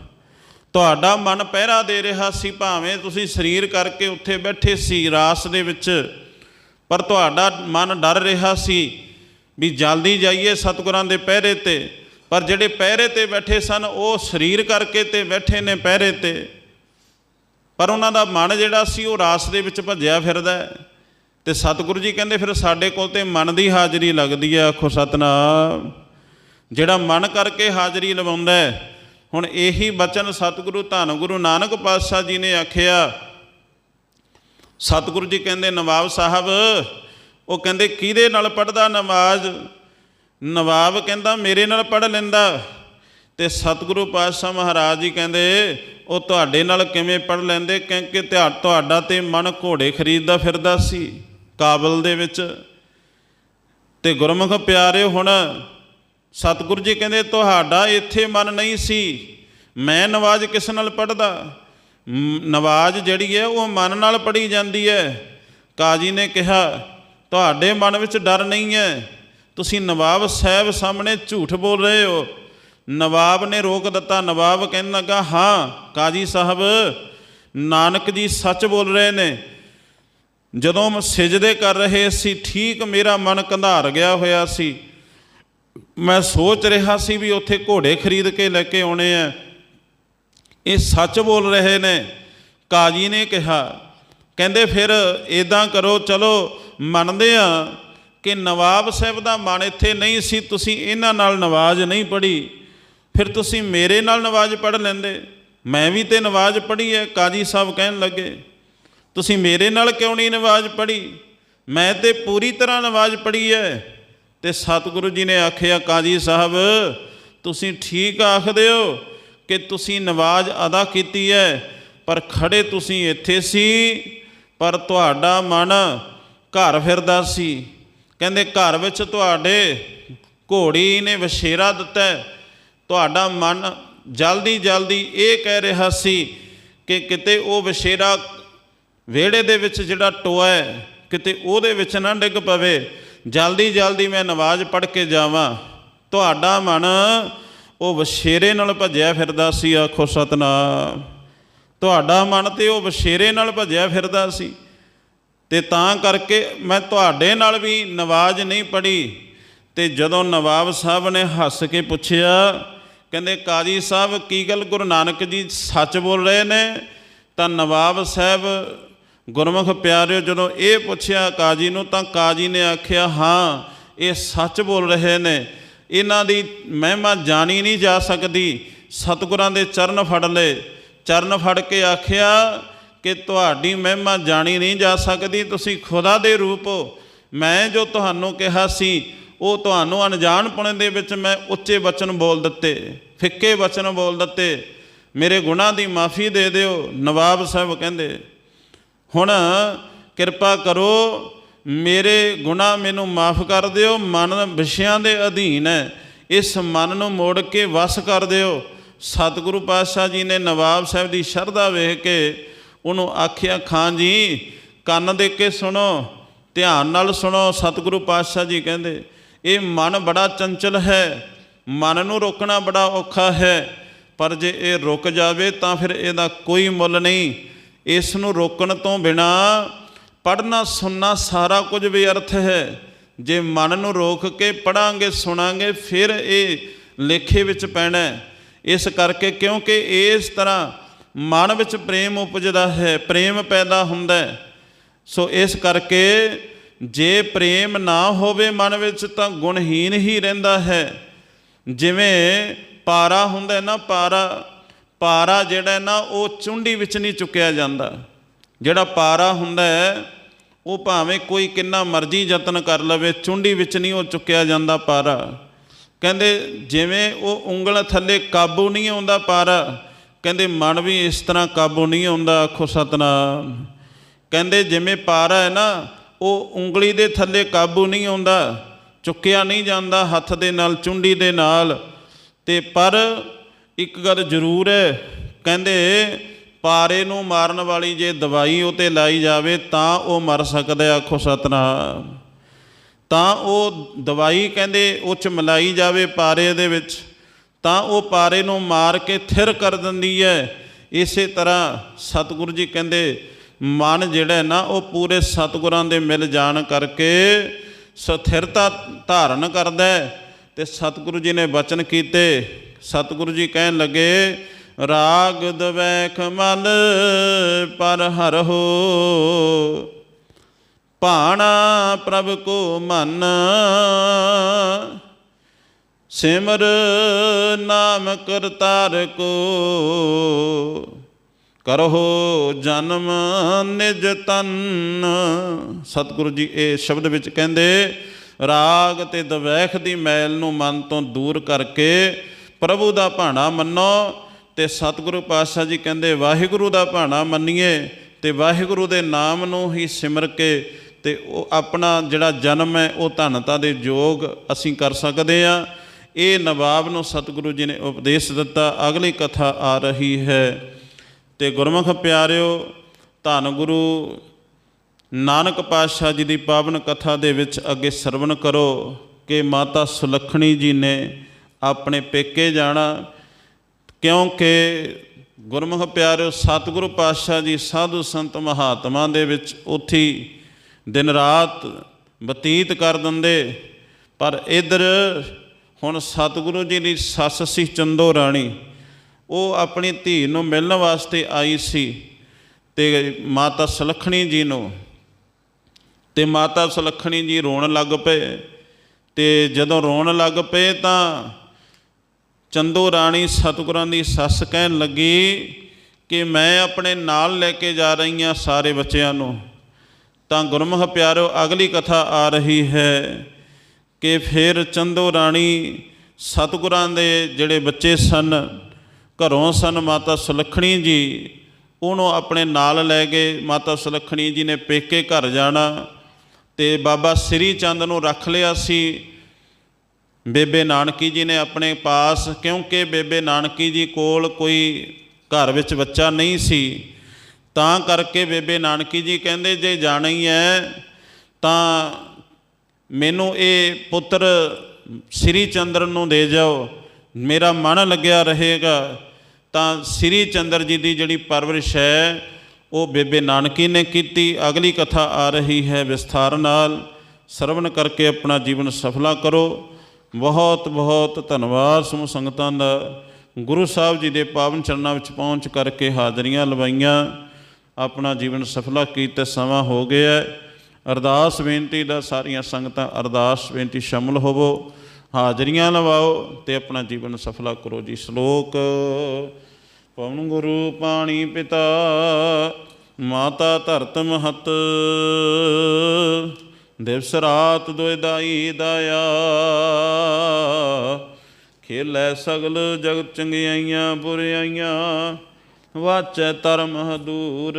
ਤੁਹਾਡਾ ਮਨ ਪਹਿਰਾ ਦੇ ਰਿਹਾ ਸੀ, ਭਾਵੇਂ ਤੁਸੀਂ ਸਰੀਰ ਕਰਕੇ ਉੱਥੇ ਬੈਠੇ ਸੀ ਰਾਸ ਦੇ ਵਿੱਚ, ਪਰ ਤੁਹਾਡਾ ਮਨ ਡਰ ਰਿਹਾ ਸੀ ਵੀ ਜਲਦੀ ਜਾਈਏ ਸਤਿਗੁਰਾਂ ਦੇ ਪਹਿਰੇ ਤੇ। ਪਰ ਜਿਹੜੇ ਪਹਿਰੇ ਤੇ ਬੈਠੇ ਸਨ, ਉਹ ਸਰੀਰ ਕਰਕੇ ਤੇ ਬੈਠੇ ਨੇ ਪਹਿਰੇ ਤੇ। ਪਰ ਉਹਨਾਂ ਦਾ ਮਨ ਜਿਹੜਾ ਸੀ ਉਹ ਰਾਸ ਦੇ ਵਿੱਚ ਭੱਜਿਆ ਫਿਰਦਾ ਹੈ। ਤੇ ਸਤਿਗੁਰੂ ਜੀ ਕਹਿੰਦੇ ਫਿਰ ਸਾਡੇ ਕੋਲ ਤੇ ਮਨ ਦੀ ਹਾਜ਼ਰੀ ਲੱਗਦੀ ਹੈ ਆਖੋ ਸਤਨਾਮ। ਜਿਹੜਾ ਮਨ ਕਰਕੇ ਹਾਜ਼ਰੀ ਲਵਾਉਂਦਾ ਹੁਣ ਇਹੀ ਬਚਨ ਸਤਿਗੁਰੂ ਧੰਨ ਗੁਰੂ ਨਾਨਕ ਪਾਤਸ਼ਾਹ ਜੀ ਨੇ ਆਖਿਆ। ਸਤਿਗੁਰੂ ਜੀ ਕਹਿੰਦੇ, ਨਵਾਬ ਸਾਹਿਬ, ਉਹ ਕਹਿੰਦੇ, ਕਿਹਦੇ ਨਾਲ ਪੜਦਾ ਨਮਾਜ਼ ਨਵਾਬ ਕਹਿੰਦਾ, ਮੇਰੇ ਨਾਲ ਪੜ ਲੈਂਦਾ। ਤੇ ਸਤਿਗੁਰੂ ਪਾਤਸ਼ਾਹ ਮਹਾਰਾਜ ਜੀ ਕਹਿੰਦੇ ਉਹ ਤੁਹਾਡੇ ਨਾਲ ਕਿਵੇਂ ਪੜ ਲੈਂਦੇ? ਕਿਉਂਕਿ ਧਿਆ- ਤੁਹਾਡਾ ਤੇ ਮਨ ਘੋੜੇ ਖਰੀਦਦਾ ਫਿਰਦਾ ਸੀ, ਕਾਬਲ ਦੇ ਵਿੱਚ। ਤੇ ਗੁਰਮੁਖ ਪਿਆਰੇ, ਹੁਣ ਸਤਿਗੁਰੂ ਜੀ ਕਹਿੰਦੇ, ਤੁਹਾਡਾ ਇੱਥੇ ਮਨ ਨਹੀਂ ਸੀ। ਮੈਂ ਨਵਾਜ਼ ਕਿਸ ਨਾਲ ਪੜਦਾ ਨਵਾਜ਼ ਜਿਹੜੀ ਹੈ, ਉਹ ਮਨ ਨਾਲ ਪੜੀ ਜਾਂਦੀ ਹੈ। ਕਾਜੀ ਨੇ ਕਿਹਾ, ਤੁਹਾਡੇ ਮਨ ਵਿੱਚ ਡਰ ਨਹੀਂ ਹੈ। ਤੁਸੀਂ ਨਵਾਬ ਸਾਹਿਬ ਸਾਹਮਣੇ ਝੂਠ ਬੋਲ ਰਹੇ ਹੋ। ਨਵਾਬ ਨੇ ਰੋਕ ਦਿੱਤਾ। ਨਵਾਬ ਕਹਿਣ ਲੱਗਾ, ਹਾਂ, ਕਾਜੀ ਸਾਹਿਬ, ਨਾਨਕ ਜੀ ਸੱਚ ਬੋਲ ਰਹੇ ਨੇ। ਜਦੋਂ ਸਿਜਦੇ ਕਰ ਰਹੇ ਸੀ, ਠੀਕ ਮੇਰਾ ਮਨ ਕੰਧਾਰ ਗਿਆ ਹੋਇਆ ਸੀ। ਮੈਂ ਸੋਚ ਰਿਹਾ ਸੀ ਵੀ ਉੱਥੇ ਘੋੜੇ ਖਰੀਦ ਕੇ ਲੈ ਕੇ ਆਉਣੇ ਆ। ਇਹ ਸੱਚ ਬੋਲ ਰਹੇ ਨੇ। ਕਾਜੀ ਨੇ ਕਿਹਾ। ਕਹਿੰਦੇ, ਫਿਰ ਇਦਾਂ ਕਰੋ, ਚਲੋ, ਮੰਨਦੇ ਆ ਕਿ ਨਵਾਬ ਸਾਹਿਬ ਦਾ ਮਨ ਇੱਥੇ ਨਹੀਂ ਸੀ, ਤੁਸੀਂ ਇਹਨਾਂ ਨਾਲ ਨਵਾਜ਼ ਨਹੀਂ ਪੜ੍ਹੀ। ਫਿਰ ਤੁਸੀਂ ਮੇਰੇ ਨਾਲ ਨਵਾਜ਼ ਪੜ੍ਹ ਲੈਂਦੇ। ਮੈਂ ਵੀ ਤੇ ਨਵਾਜ਼ ਪੜ੍ਹੀ ਹੈ ਕਾਜੀ ਸਾਹਿਬ ਕਹਿਣ ਲੱਗੇ। ਤੁਸੀਂ ਮੇਰੇ ਨਾਲ ਕਿਉਂ ਨਹੀਂ ਨਵਾਜ਼ ਪੜ੍ਹੀ? ਮੈਂ ਤੇ ਪੂਰੀ ਤਰ੍ਹਾਂ ਨਵਾਜ਼ ਪੜ੍ਹੀ ਹੈ ਤੇ ਸਤਿਗੁਰੂ ਜੀ ਨੇ ਆਖਿਆ, ਕਾਜੀ ਸਾਹਿਬ, ਤੁਸੀਂ ਠੀਕ ਆਖਦੇ ਹੋ ਕਿ ਤੁਸੀਂ ਨਵਾਜ਼ ਅਦਾ ਕੀਤੀ ਹੈ ਪਰ ਖੜੇ ਤੁਸੀਂ ਇੱਥੇ ਸੀ, ਪਰ ਤੁਹਾਡਾ ਮਨ ਘਰ ਫਿਰਦਾ ਸੀ। ਕਹਿੰਦੇ, ਘਰ ਵਿੱਚ ਤੁਹਾਡੇ ਘੋੜੀ ਨੇ ਵਸ਼ੇਰਾ ਦਿੱਤਾ ਤੁਹਾਡਾ ਮਨ ਜਲਦੀ ਜਲਦੀ ਇਹ ਕਹਿ ਰਿਹਾ ਸੀ ਕਿ ਕਿਤੇ ਉਹ ਵਸ਼ੇਰਾ ਵਿਹੜੇ ਦੇ ਵਿੱਚ ਜਿਹੜਾ ਟੋਆ ਹੈ, ਕਿਤੇ ਉਹਦੇ ਵਿੱਚ ਨਾ ਡਿੱਗ ਪਵੇ। ਜਲਦੀ ਜਲਦੀ ਮੈਂ ਨਵਾਜ਼ ਪੜ੍ਹ ਕੇ ਜਾਵਾਂ। ਤੁਹਾਡਾ ਮਨ ਉਹ ਵਸ਼ੇਰੇ ਨਾਲ ਭੱਜਿਆ ਫਿਰਦਾ ਸੀ, ਆਖੋ ਸਤਨਾਮ। ਤੁਹਾਡਾ ਮਨ ਤੇ ਉਹ ਵਸ਼ੇਰੇ ਨਾਲ ਭੱਜਿਆ ਫਿਰਦਾ ਸੀ। ਤੇ ਤਾਂ ਕਰਕੇ ਮੈਂ ਤੁਹਾਡੇ ਨਾਲ ਵੀ ਨਵਾਜ਼ ਨਹੀਂ ਪੜੀ ਤੇ ਜਦੋਂ ਨਵਾਬ ਸਾਹਿਬ ਨੇ ਹੱਸ ਕੇ ਪੁੱਛਿਆ ਕਹਿੰਦੇ ਕਾਜੀ ਸਾਹਿਬ, ਕੀ ਗੱਲ ਗੁਰੂ ਨਾਨਕ ਜੀ ਸੱਚ ਬੋਲ ਰਹੇ ਨੇ? ਤਾਂ ਨਵਾਬ ਸਾਹਿਬ, ਗੁਰਮੁਖ ਪਿਆਰਿਓ, ਜਦੋਂ ਇਹ ਪੁੱਛਿਆ ਕਾਜੀ ਨੂੰ, ਤਾਂ ਕਾਜੀ ਨੇ ਆਖਿਆ, ਹਾਂ, ਇਹ ਸੱਚ ਬੋਲ ਰਹੇ ਨੇ। ਇਹਨਾਂ ਦੀ ਮਹਿਮਾ ਜਾਣੀ ਨਹੀਂ ਜਾ ਸਕਦੀ। ਸਤਿਗੁਰਾਂ ਦੇ ਚਰਨ ਫੜ ਲਏ। ਚਰਨ ਫੜ ਕੇ ਆਖਿਆ ਕਿ ਤੁਹਾਡੀ ਮਹਿਮਾ ਜਾਣੀ ਨਹੀਂ ਜਾ ਸਕਦੀ, ਤੁਸੀਂ ਖੁਦਾ ਦੇ ਰੂਪ ਹੋ। ਮੈਂ ਜੋ ਤੁਹਾਨੂੰ ਕਿਹਾ ਸੀ, ਉਹ ਤੁਹਾਨੂੰ ਅਣਜਾਣਪਣੇ ਦੇ ਵਿੱਚ ਮੈਂ ਉੱਚੇ ਬਚਨ ਬੋਲ ਦਿੱਤੇ। ਫਿੱਕੇ ਵਚਨ ਬੋਲ ਦਿੱਤੇ। ਮੇਰੇ ਗੁਨਾਹ ਦੀ ਮਾਫੀ ਦੇ ਦਿਓ, ਨਵਾਬ ਸਾਹਿਬ ਕਹਿੰਦੇ। ਹੁਣ ਕਿਰਪਾ ਕਰੋ, ਮੇਰੇ ਗੁਨਾਹ ਮੈਨੂੰ ਮਾਫ ਕਰ ਦਿਓ, ਮਨ ਵਿਸ਼ਿਆਂ ਦੇ ਅਧੀਨ ਹੈ। ਇਸ ਮਨ ਨੂੰ ਮੋੜ ਕੇ ਵਸ ਕਰ ਦਿਓ। ਸਤਿਗੁਰੂ ਪਾਤਸ਼ਾਹ ਜੀ ਨੇ ਨਵਾਬ ਸਾਹਿਬ ਦੀ ਸ਼ਰਧਾ ਵੇਖ ਕੇ ਉਹਨੂੰ ਆਖਿਆ, ਖਾਨ ਜੀ, ਕੰਨ ਦੇ ਕੇ ਸੁਣੋ, ਧਿਆਨ ਨਾਲ ਸੁਣੋ। ਸਤਿਗੁਰੂ ਪਾਤਸ਼ਾਹ ਜੀ ਕਹਿੰਦੇ, ਇਹ ਮਨ ਬੜਾ ਚੰਚਲ ਹੈ। ਮਨ ਨੂੰ ਰੋਕਣਾ ਬੜਾ ਔਖਾ ਹੈ, ਪਰ ਜੇ ਇਹ ਰੁਕ ਜਾਵੇ ਤਾਂ ਫਿਰ ਇਹਦਾ ਕੋਈ ਮੁੱਲ ਨਹੀਂ। ਇਸ ਨੂੰ ਰੋਕਣ ਤੋਂ ਬਿਨਾ ਪੜਨਾ ਸੁਣਨਾ ਸਾਰਾ ਕੁਝ ਬੇਅਰਥ ਹੈ। ਜੇ ਮਨ ਨੂੰ ਰੋਕ ਕੇ ਪੜਾਂਗੇ ਸੁਣਾਂਗੇ, ਫਿਰ ਇਹ ਲੇਖੇ ਵਿੱਚ ਪੈਣਾ ਇਸ ਕਰਕੇ ਕਿਉਂਕਿ ਇਸ ਤਰ੍ਹਾਂ ਮਨ ਵਿੱਚ ਪ੍ਰੇਮ ਉਪਜਦਾ ਹੈ, ਪ੍ਰੇਮ ਪੈਦਾ ਹੁੰਦਾ ਹੈ। ਸੋ ਇਸ ਕਰਕੇ ਜੇ ਪ੍ਰੇਮ ਨਾ ਹੋਵੇ ਮਨ ਵਿੱਚ ਤਾਂ ਗੁਣਹੀਨ ਹੀ ਰਹਿੰਦਾ ਹੈ। ਜਿਵੇਂ ਪਾਰਾ ਹੁੰਦਾ ਨਾ, ਪਾਰਾ ਪਾਰਾ ਜਿਹੜਾ ਨਾ, ਉਹ ਚੁੰਡੀ ਵਿੱਚ ਨਹੀਂ ਚੁੱਕਿਆ ਜਾਂਦਾ। ਜਿਹੜਾ ਪਾਰਾ ਹੁੰਦਾ ਉਹ ਭਾਵੇਂ ਕੋਈ ਕਿੰਨਾ ਮਰਜ਼ੀ ਯਤਨ ਕਰ ਲਵੇ, ਚੁੰਡੀ ਵਿੱਚ ਨਹੀਂ ਉਹ ਚੁੱਕਿਆ ਜਾਂਦਾ ਪਾਰਾ। ਕਹਿੰਦੇ ਜਿਵੇਂ ਉਹ ਉਂਗਲ ਥੱਲੇ ਕਾਬੂ ਨਹੀਂ ਆਉਂਦਾ ਪਾਰਾ, ਕਹਿੰਦੇ ਮਨ ਵੀ ਇਸ ਤਰ੍ਹਾਂ ਕਾਬੂ ਨਹੀਂ ਆਉਂਦਾ, ਆਖੋ ਸਤਨਾਮ। ਕਹਿੰਦੇ ਜਿਵੇਂ ਪਾਰਾ ਹੈ ਨਾ, ਉਹ ਉਂਗਲੀ ਦੇ ਥੱਲੇ ਕਾਬੂ ਨਹੀਂ ਆਉਂਦਾ ਚੁੱਕਿਆ ਨਹੀਂ ਜਾਂਦਾ ਹੱਥ ਦੇ ਨਾਲ, ਚੁੰਡੀ ਦੇ ਨਾਲ। ਤੇ ਪਰ ਇੱਕ ਗੱਲ ਜ਼ਰੂਰ ਹੈ, ਕਹਿੰਦੇ ਪਾਰੇ ਨੂੰ ਮਾਰਨ ਵਾਲੀ ਜੇ ਦਵਾਈ ਉਹ ਤੇ ਲਾਈ ਜਾਵੇ ਤਾਂ ਉਹ ਮਰ ਸਕਦਾ, ਆਖੋ ਸਤਨਾਮ। ਤਾਂ ਉਹ ਦਵਾਈ ਕਹਿੰਦੇ ਉਹ ਚ ਮਿਲਾਈ ਜਾਵੇ ਪਾਰੇ ਦੇ ਵਿੱਚ, ਤਾਂ ਉਹ ਪਾਰੇ ਨੂੰ ਮਾਰ ਕੇ ਥਿਰ ਕਰ ਦਿੰਦੀ ਹੈ। ਇਸੇ ਤਰ੍ਹਾਂ ਸਤਿਗੁਰੂ ਜੀ ਕਹਿੰਦੇ, ਮਨ ਜਿਹੜਾ ਨਾ, ਉਹ ਪੂਰੇ ਸਤਿਗੁਰਾਂ ਦੇ ਮਿਲ ਜਾਣ ਕਰਕੇ ਸਥਿਰਤਾ ਧਾਰਨ ਕਰਦਾ ਹੈ ਤੇ ਸਤਿਗੁਰੂ ਜੀ ਨੇ ਬਚਨ ਕੀਤੇ। ਸਤਿਗੁਰੂ ਜੀ ਕਹਿਣ ਲੱਗੇ, ਰਾਗ ਦਵੈਖ ਮਨ ਪਰ ਹਰ ਹੋ, ਭਾਣਾ ਪ੍ਰਭ ਕੋ ਮਨ, ਸਿਮਰ ਨਾਮ ਕਰਤਾਰ ਕੋ। ਕਰੋ ਜਨਮ ਨਿਜ ਤਨ। ਸਤਿਗੁਰੂ ਜੀ, ਇਹ ਸ਼ਬਦ ਵਿੱਚ ਕਹਿੰਦੇ, ਰਾਗ ਤੇ ਦਵੈਖ ਦੀ ਮੈਲ ਨੂੰ ਮਨ ਤੋਂ ਦੂਰ ਕਰਕੇ ਪ੍ਰਭੂ ਦਾ ਭਾਣਾ ਮੰਨੋ ਤੇ ਸਤਿਗੁਰੂ ਪਾਤਸ਼ਾਹ ਜੀ ਕਹਿੰਦੇ, ਵਾਹਿਗੁਰੂ ਦਾ ਭਾਣਾ ਮੰਨੀਏ ਤੇ ਵਾਹਿਗੁਰੂ ਦੇ ਨਾਮ ਨੂੰ ਹੀ ਸਿਮਰ ਕੇ ਤੇ ਉਹ ਆਪਣਾ ਜਿਹੜਾ ਜਨਮ ਹੈ, ਉਹ ਧਨਤਾ ਦੇ ਯੋਗ ਅਸੀਂ ਕਰ ਸਕਦੇ ਆ ਇਹ ਨਵਾਬ ਨੂੰ ਸਤਿਗੁਰੂ ਜੀ ਨੇ ਉਪਦੇਸ਼ ਦਿੱਤਾ। ਅਗਲੀ ਕਥਾ ਆ ਰਹੀ ਹੈ। ਤੇ ਗੁਰਮੁਖ ਪਿਆਰਿਓ, ਧੰਨ ਗੁਰੂ ਨਾਨਕ ਪਾਤਸ਼ਾਹ ਜੀ ਦੀ ਪਾਵਨ ਕਥਾ ਦੇ ਵਿੱਚ ਅੱਗੇ ਸਰਵਣ ਕਰੋ ਕਿ ਮਾਤਾ ਸੁਲੱਖਣੀ ਜੀ ਨੇ ਆਪਣੇ ਪੇਕੇ ਜਾਣਾ, ਕਿਉਂਕਿ ਗੁਰਮੁਖ ਪਿਆਰਿਓ, ਸਤਿਗੁਰੂ ਪਾਤਸ਼ਾਹ ਜੀ, ਸਾਧੂ ਸੰਤ ਮਹਾਤਮਾ ਦੇ ਵਿੱਚ ਉੱਥੀ ਦਿਨ ਰਾਤ ਬਤੀਤ ਕਰ ਦਿੰਦੇ। ਪਰ ਇਧਰ ਹੁਣ ਸਤਿਗੁਰੂ ਜੀ ਦੀ ਸੱਸ ਸੀ ਚੰਦੋ ਰਾਣੀ। ਉਹ ਆਪਣੀ ਧੀ ਨੂੰ ਮਿਲਣ ਵਾਸਤੇ ਆਈ ਸੀ ਤੇ ਮਾਤਾ ਸੁਲੱਖਣੀ ਜੀ ਨੂੰ, ਤੇ ਮਾਤਾ ਸੁਲੱਖਣੀ ਜੀ ਰੋਣ ਲੱਗ ਪਏ ਤੇ ਜਦੋਂ ਰੋਣ ਲੱਗ ਪਏ ਤਾਂ ਚੰਦੋ ਰਾਣੀ ਸਤਿਗੁਰਾਂ ਦੀ ਸੱਸ ਕਹਿਣ ਲੱਗੀ ਕਿ ਮੈਂ ਆਪਣੇ ਨਾਲ ਲੈ ਕੇ ਜਾ ਰਹੀ ਹਾਂ ਸਾਰੇ ਬੱਚਿਆਂ ਨੂੰ। ਤਾਂ ਗੁਰਮੁਖ ਪਿਆਰਿਓ ਅਗਲੀ ਕਥਾ ਆ ਰਹੀ ਹੈ ਕਿ ਫਿਰ ਚੰਦੋ ਰਾਣੀ ਸਤਿਗੁਰਾਂ ਦੇ ਜਿਹੜੇ ਬੱਚੇ ਸਨ ਘਰੋਂ ਸਨ ਮਾਤਾ ਸੁਲੱਖਣੀ ਜੀ। ਉਹਨੂੰ ਆਪਣੇ ਨਾਲ ਲੈ ਗਏ। ਮਾਤਾ ਸੁਲੱਖਣੀ ਜੀ ਨੇ ਪੇਕੇ ਘਰ ਜਾਣਾ ਤੇ ਬਾਬਾ ਸ੍ਰੀ ਚੰਦ ਨੂੰ ਰੱਖ ਲਿਆ ਸੀ। ਬੇਬੇ ਨਾਨਕੀ ਜੀ ਨੇ ਆਪਣੇ ਪਾਸ, ਕਿਉਂਕਿ ਬੇਬੇ ਨਾਨਕੀ ਜੀ ਕੋਲ ਕੋਈ ਘਰ ਵਿੱਚ ਬੱਚਾ ਨਹੀਂ ਸੀ, ਤਾਂ ਕਰਕੇ ਬੇਬੇ ਨਾਨਕੀ ਜੀ ਕਹਿੰਦੇ, ਜੇ ਜਾਣਾ ਹੀ ਹੈ, ਤਾਂ ਮੈਨੂੰ ਇਹ ਪੁੱਤਰ ਸ੍ਰੀ ਚੰਦਰ ਨੂੰ ਦੇ ਜਾਓ। ਮੇਰਾ ਮਨ ਲੱਗਿਆ ਰਹੇਗਾ, ਤਾਂ ਸ੍ਰੀ ਚੰਦਰ ਜੀ ਦੀ ਜਿਹੜੀ ਪਰਵਰਿਸ਼ ਹੈ, ਉਹ ਬੇਬੇ ਨਾਨਕੀ ਨੇ ਕੀਤੀ। ਅਗਲੀ ਕਥਾ ਆ ਰਹੀ ਹੈ ਵਿਸਥਾਰ ਨਾਲ। ਸਰਵਣ ਕਰਕੇ ਆਪਣਾ ਜੀਵਨ ਸਫਲਾ ਕਰੋ। ਬਹੁਤ ਬਹੁਤ ਧੰਨਵਾਦ ਸਮੂਹ ਸੰਗਤਾਂ ਦਾ। ਗੁਰੂ ਸਾਹਿਬ ਜੀ ਦੇ ਪਾਵਨ ਚਰਨਾਂ ਵਿੱਚ ਪਹੁੰਚ ਕਰਕੇ ਹਾਜ਼ਰੀਆਂ ਲਵਾਈਆਂ। ਆਪਣਾ ਜੀਵਨ ਸਫਲਾ ਕੀਤੇ ਸਮਾਂ ਹੋ ਗਿਆ ਅਰਦਾਸ ਬੇਨਤੀ ਦਾ ਸਾਰੀਆਂ ਸੰਗਤਾਂ ਅਰਦਾਸ ਬੇਨਤੀ ਸ਼ਾਮਲ ਹੋਵੋ। ਹਾਜ਼ਰੀਆਂ ਲਵਾਓ ਤੇ ਆਪਣਾ ਜੀਵਨ ਸਫਲਾ ਕਰੋ ਜੀ ਸ਼ਲੋਕ। ਪਵਨ ਗੁਰੂ ਪਾਣੀ ਪਿਤਾ, ਮਾਤਾ ਧਰਤ ਮਹਤ। ਦਿਵਸ ਰਾਤ ਦੁਇ ਦਾਈ ਦਾਇਆ। ਖੇਲੇ ਸਗਲ ਜਗਤ ਚੰਗਿਆਈਆਂ ਬੁਰਿਆਈਆਂ, ਵਾਚੈ ਧਰਮ ਹਦੂਰ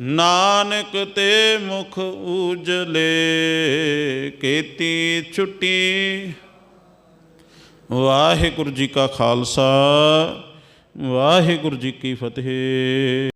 ਨਾਨਕ ਤੇ ਮੁਖ ਉਜਲੇ ਕੀਤੀ ਛੁੱਟੀ। ਵਾਹਿਗੁਰੂ ਜੀ ਕਾ ਖਾਲਸਾ ਵਾਹਿਗੁਰੂ ਜੀ ਕੀ ਫਤਿਹ।